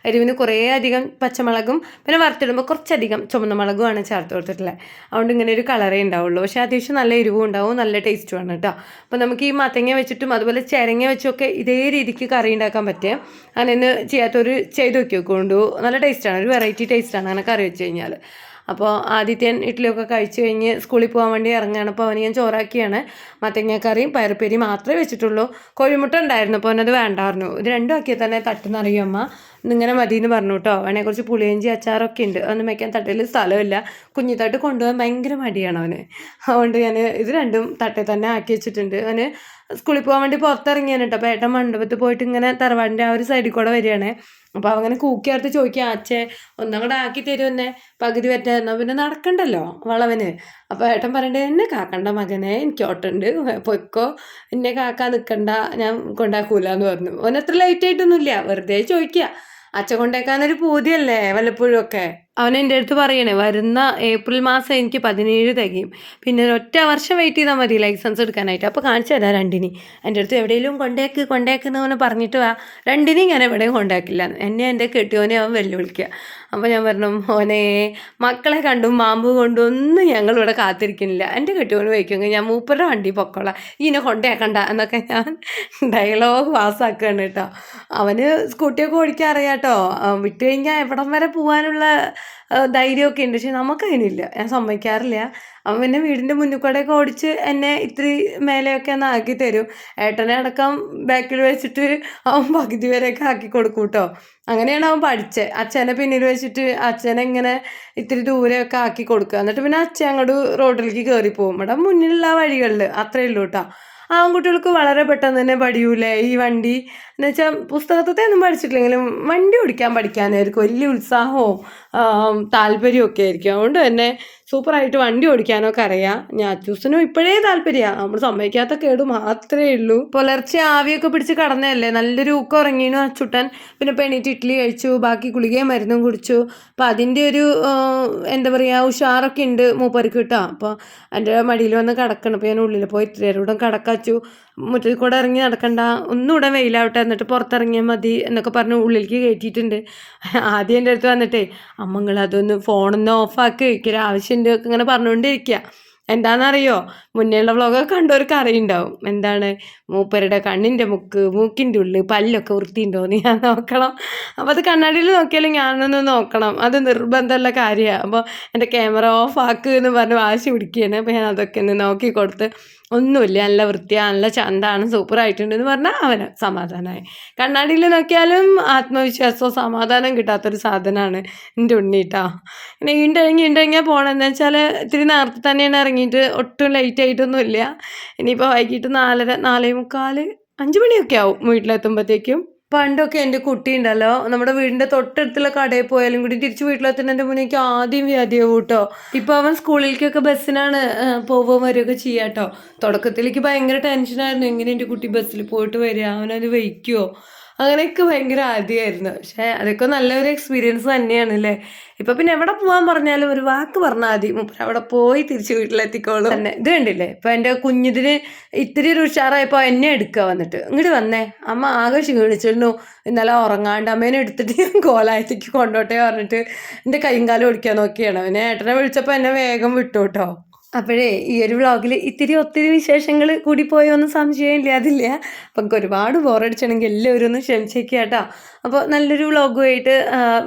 എരിവിന് കുറേ അധികം പച്ചമുളകും പിന്നെ വറുത്തിടുമ്പോൾ കുറച്ചധികം ചുമന്ന മുളകുമാണ് ചേർത്ത് കൊടുത്തിട്ടുള്ളത് അതുകൊണ്ട് ഇങ്ങനെ ഒരു കളറേ ഉണ്ടാവുള്ളൂ. പക്ഷേ അത്യാവശ്യം നല്ല എരിവും ഉണ്ടാവും നല്ല ടേസ്റ്റുമാണ് കേട്ടോ അപ്പോൾ നമുക്ക് ഈ മത്തങ്ങ വെച്ചിട്ടും അതുപോലെ ചിരങ്ങ വെച്ചൊക്കെ ഇതേ രീതിക്ക് കറി ഉണ്ടാക്കാൻ പറ്റുക അങ്ങനെ ചെയ്യാത്തൊരു ചെയ്ത് നോക്കി നോക്കൊണ്ടു നല്ല ടേസ്റ്റാണ് ഒരു വെറൈറ്റി ടേസ്റ്റാണ് അങ്ങനെ കറി വെച്ച് കഴിഞ്ഞാൽ അപ്പോൾ ആദിത്യൻ ഇഡ്ഡലിയൊക്കെ കഴിച്ച് കഴിഞ്ഞ് സ്കൂളിൽ പോകാൻ വേണ്ടി ഇറങ്ങുകയാണ് അപ്പോൾ അവന് ഞാൻ ചോറാക്കിയാണ്. മത്തങ്ങക്കറിയും പയറുപ്പേരി മാത്രമേ വെച്ചിട്ടുള്ളൂ. കോഴിമുട്ട ഉണ്ടായിരുന്നു. അപ്പോൾ അവനത് വേണ്ടായിരുന്നു ഇത് രണ്ടും ആക്കിയാൽ തന്നെ തട്ടുന്നറിയും അമ്മ? ഇന്നിങ്ങനെ മതി എന്ന് പറഞ്ഞു കേട്ടോ. അവനെ കുറച്ച് പുളിയഞ്ചി അച്ചാറൊക്കെ ഉണ്ട്. അതൊന്നും വെക്കാൻ തട്ടയിൽ സ്ഥലമില്ല. കുഞ്ഞിത്തട്ട് കൊണ്ടുപോകാൻ ഭയങ്കര മടിയാണ് അവന്. അതുകൊണ്ട് ഞാൻ ഇത് രണ്ടും തട്ടയിൽ തന്നെ ആക്കി വെച്ചിട്ടുണ്ട്. അവന് സ്കൂളിൽ പോകാൻ വേണ്ടി പുറത്തിറങ്ങിയാണ് കേട്ടോ അപ്പോൾ ഏട്ടൻ മണ്ഡപത്തിൽ പോയിട്ട് ഇങ്ങനെ തറവാടിന്റെ ആ ഒരു സൈഡിൽ കൂടെ വരികയാണേ. അപ്പോൾ അങ്ങനെ കൂക്കിയടുത്ത് ചോദിക്കുക അച്ഛേ ഒന്നും കൂടെ ആക്കി തരുമെന്നെ പകുതി പറ്റായിരുന്നോ പിന്നെ നടക്കണ്ടല്ലോ വളവന്. അപ്പോൾ ഏട്ടൻ പറയണ്ടേ എന്നെ കാക്കണ്ട മകനെ എനിക്ക് ഓട്ടുണ്ട്. പൊയ്ക്കോ. എന്നെ കാക്കാൻ നിൽക്കണ്ട ഞാൻ കൊണ്ടാക്കൂല എന്ന് പറഞ്ഞു ഓനത്ര ലേറ്റ് ആയിട്ടൊന്നുമില്ല. വെറുതെ ചോദിക്കുക അച്ഛ കൊണ്ടേക്കാനൊരു പൂതിയല്ലേ വല്ലപ്പോഴും ഒക്കെ. അവൻ എന്റെ അടുത്ത് പറയണേ വരുന്ന ഏപ്രിൽ മാസം എനിക്ക് പതിനേഴ് തികയും. പിന്നെ ഒറ്റ വർഷം വെയിറ്റ് ചെയ്താൽ മതി ലൈസൻസ് എടുക്കാനായിട്ട്. അപ്പോൾ കാണിച്ചു തരാം രണ്ടിനി. എന്റെ അടുത്ത് എവിടെയെങ്കിലും കൊണ്ടേക്ക് കൊണ്ടേക്കെന്ന് പറഞ്ഞിട്ട് വാ. രണ്ടിനി ഞാൻ എവിടെയും കൊണ്ടാക്കില്ല. എന്നെ എന്റെ കെട്ടിയോനെ അവൻ വെല്ലുവിളിക്കുക അപ്പോൾ ഞാൻ പറഞ്ഞു മോനെ മക്കളെ കണ്ടും മാമ്പ് കൊണ്ടും ഒന്നും ഞങ്ങളിവിടെ കാത്തിരിക്കുന്നില്ല. എന്റെ കെട്ടിയോന് വയ്ക്കുമെങ്കിൽ ഞാൻ മൂപ്പരുടെ വണ്ടി പൊക്കോളാം. ഇനെ കൊണ്ടേക്കണ്ട. എന്നൊക്കെ ഞാൻ ഡയലോഗ് പാസ്സാക്കുകയാണ് കേട്ടോ. അവന് സ്കൂട്ടിയൊക്കെ ഓടിക്കാൻ അറിയാം കേട്ടോ. വിട്ട് കഴിഞ്ഞാൽ എവിടം വരെ പോകാനുള്ള ധൈര്യമൊക്കെ ഉണ്ട്. പക്ഷെ നമുക്കതിനില്ല ഞാൻ സമ്മതിക്കാറില്ല. അവൻ പിന്നെ വീടിന്റെ മുന്നിൽ ഓടിച്ച് എന്നെ ഇത്തിരി മേലെയൊക്കെ ഒന്ന് ആക്കി തരും. ഏട്ടനെ അടക്കം ബാക്കിൽ വെച്ചിട്ട് അവൻ പകുതി വരെയൊക്കെ ആക്കി കൊടുക്കും കേട്ടോ. അങ്ങനെയാണ് അവൻ പഠിച്ചത് അച്ഛനെ പിന്നിൽ വെച്ചിട്ട് അച്ഛനെ ഇങ്ങനെ ഇത്തിരി ദൂരെയൊക്കെ ആക്കി കൊടുക്കുക. എന്നിട്ട് പിന്നെ അച്ഛൻ അങ്ങോട്ട് റോഡിലേക്ക് കയറി പോകും ഇവിടെ മുന്നിലുള്ള വഴികളിൽ അത്രയേ ഉള്ളൂ കേട്ടോ. ആൺകുട്ടികൾക്ക് വളരെ പെട്ടെന്ന് തന്നെ പഠിയൂലേ? ഈ വണ്ടി എന്ന് വെച്ചാൽ പുസ്തകത്തെ ഒന്നും പഠിച്ചിട്ടില്ലെങ്കിലും വണ്ടി ഓടിക്കാൻ പഠിക്കാനായിരിക്കും വലിയ ഉത്സാഹവും താല്പര്യവും ഒക്കെ ആയിരിക്കും. അതുകൊണ്ട് തന്നെ സൂപ്പറായിട്ട് വണ്ടി ഓടിക്കാനൊക്കെ അറിയാം. ഞാൻ അച്ചൂസിനും ഇപ്പോഴേ താല്പര്യമാണ് നമ്മൾ സമ്മതിക്കാത്ത കേട് മാത്രമേ ഉള്ളൂ. പുലർച്ചെ ആവിയൊക്കെ പിടിച്ച് കടന്നതല്ലേ? നല്ലൊരു ഊക്കം ഉറങ്ങിനു അച്ചുട്ടൻ പിന്നെ പെണീറ്റ് ഇഡ്ഡലി കഴിച്ചു ബാക്കി ഗുളികയും മരുന്നും കുടിച്ചു. അപ്പം അതിന്റെ ഒരു എന്താ പറയുക ഉഷാറൊക്കെ ഉണ്ട് മൂപ്പർക്ക് കിട്ടാം. അപ്പോൾ എന്റെ മടിയിൽ വന്ന് കിടക്കണം. അപ്പോൾ ഞാൻ ഉള്ളിൽ പോയി ഇത്രയൂടം കടക്കാച്ചു കൂടെ കിടക്കാച്ചു മുറ്റത്തിൽ കൂടെ ഇറങ്ങി നടക്കണ്ട. ഒന്നുകൂടെ വെയിലാവട്ടെ. എന്നിട്ട് പുറത്തിറങ്ങിയാൽ മതി എന്നൊക്കെ പറഞ്ഞ് ഉള്ളിലേക്ക് കയറ്റിയിട്ടുണ്ട്. ആദ്യം എന്റെ അടുത്ത് വന്നിട്ടേ അമ്മങ്ങൾ അതൊന്ന് ഫോണൊന്ന് ഓഫാക്കി വയ്ക്കൊരു ആവശ്യമുണ്ട് ഒക്കെ ഇങ്ങനെ പറഞ്ഞുകൊണ്ടിരിക്കുക എന്താണെന്നറിയോ മുന്നേയുള്ള വ്ളോഗൊക്കെ കണ്ടവർക്ക് അറിയുണ്ടാവും. എന്താണ്? മൂപ്പരുടെ കണ്ണിന്റെ മുക്ക് മൂക്കിന്റെ ഉള്ളിൽ പല്ലൊക്കെ വൃത്തിയുണ്ടോ എന്ന് ഞാൻ നോക്കണം. അപ്പോൾ അത് കണ്ണാടിയിൽ നോക്കിയാലും ഞാനൊന്ന് നോക്കണം. അത് നിർബന്ധമുള്ള കാര്യമാണ്. അപ്പോൾ എന്റെ ക്യാമറ ഓഫ് ആക്കുക എന്ന് പറഞ്ഞ് വാശി പിടിക്കുകയാണ്. അപ്പോൾ ഞാൻ അതൊക്കെ ഒന്ന് നോക്കി കൊടുത്ത് ഒന്നുമില്ല നല്ല വൃത്തിയാണ് നല്ല ചന്താണ് സൂപ്പറായിട്ടുണ്ട് എന്ന് പറഞ്ഞാൽ അവന് സമാധാനമായി കണ്ണാടിയിൽ നോക്കിയാലും ആത്മവിശ്വാസവും സമാധാനം കിട്ടാത്തൊരു സാധനമാണ് എന്റെ ഉണ്ണീട്ടാ പിന്നെ ഈണ്ടിറങ്ങി ഈണ്ടിറങ്ങിയാൽ പോകണമെന്ന് വെച്ചാൽ ഇത്തിരി നേരത്തെ തന്നെയാണ് ഇറങ്ങിയിട്ട് ഒട്ടും ലേറ്റ് ആയിട്ടൊന്നും ഇല്ല ഇനിയിപ്പോൾ വൈകിട്ട് നാലര നാലേ മുക്കാൽ അഞ്ച് മണിയൊക്കെ ആവും വീട്ടിലെത്തുമ്പോഴത്തേക്കും പണ്ടൊക്കെ എന്റെ കുട്ടി ഉണ്ടല്ലോ നമ്മുടെ വീടിന്റെ തൊട്ടടുത്തുള്ള കടയിൽ പോയാലും കൂടി തിരിച്ച് വീട്ടിലെത്തുന്നതിന്റെ മുന്നേ എനിക്ക് ആദ്യം വ്യാധിയാവും കേട്ടോ. ഇപ്പോൾ അവൻ സ്കൂളിലേക്കൊക്കെ ബസ്സിനാണ് പോവുകയും വരികയൊക്കെ ചെയ്യുക കേട്ടോ. തുടക്കത്തിലേക്ക് ഭയങ്കര ടെൻഷനായിരുന്നു എങ്ങനെ എന്റെ കുട്ടി ബസ്സിൽ പോയിട്ട് വരിക അവനത് വയ്ക്കുമോ അങ്ങനെയൊക്കെ ഭയങ്കര ആദ്യമായിരുന്നു പക്ഷേ അതൊക്കെ നല്ലൊരു എക്സ്പീരിയൻസ് തന്നെയാണ് അല്ലേ ഇപ്പം പിന്നെ എവിടെ പോകാൻ പറഞ്ഞാലും ഒരു വാക്ക് പറഞ്ഞാൽ മതി. മൂപ്പര് അവിടെ പോയി തിരിച്ച് വീട്ടിലെത്തിക്കോളും. തന്നെ. ഇത് കണ്ടില്ലേ? ഇപ്പം എന്റെ കുഞ്ഞിതിന് ഇത്തിരി ഒരു ഉഷാറായപ്പോൾ എന്നെ എടുക്കുക വന്നിട്ട്. ഇങ്ങോട്ട് വന്നേ. അമ്മ ആകെ ക്ഷീണിച്ചിരുന്നു. ഇന്നലെ ഉറങ്ങാണ്ട് അമ്മേനെ എടുത്തിട്ട് ഞാൻ കോലായത്തേക്ക് കൊണ്ടോട്ടെ പറഞ്ഞിട്ട് എന്റെ കൈയും കാലും ഓടിക്കാൻ നോക്കിയാണ്. പിന്നെ ഏട്ടനെ വിളിച്ചപ്പോൾ എന്നെ വേഗം വിട്ടു കേട്ടോ. അപ്പോഴേ ഈ ഒരു വ്ളോഗിൽ ഇത്തിരി ഒത്തിരി വിശേഷങ്ങൾ കൂടി പോയോ എന്ന് സംശയം ഇല്ലാതില്ല അപ്പം നമുക്ക് ഒരുപാട് ബോറടിച്ചണെങ്കിൽ എല്ലാവരും ഒന്ന് ക്ഷമിച്ചേക്കുക കേട്ടോ അപ്പോൾ നല്ലൊരു വ്ളോഗുമായിട്ട്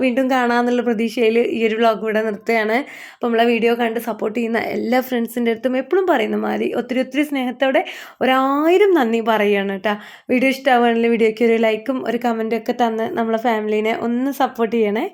വീണ്ടും കാണാമെന്നുള്ള പ്രതീക്ഷയിൽ ഈ ഒരു വ്ളോഗ് ഇവിടെ നിർത്തുകയാണ്. അപ്പോൾ നമ്മളെ വീഡിയോ കണ്ട് സപ്പോർട്ട് ചെയ്യുന്ന എല്ലാ ഫ്രണ്ട്സിന്റെ അടുത്തും എപ്പോഴും പറയുന്ന മാതിരി ഒത്തിരി ഒത്തിരി സ്നേഹത്തോടെ ഒരായിരം നന്ദി പറയുകയാണ് കേട്ടോ. വീഡിയോ ഇഷ്ടമാവുകയാണെങ്കിൽ വീഡിയോയ്ക്ക് ഒരു ലൈക്കും ഒരു കമന്റും ഒക്കെ തന്ന് നമ്മളെ ഫാമിലീനെ ഒന്ന് സപ്പോർട്ട് ചെയ്യണേ.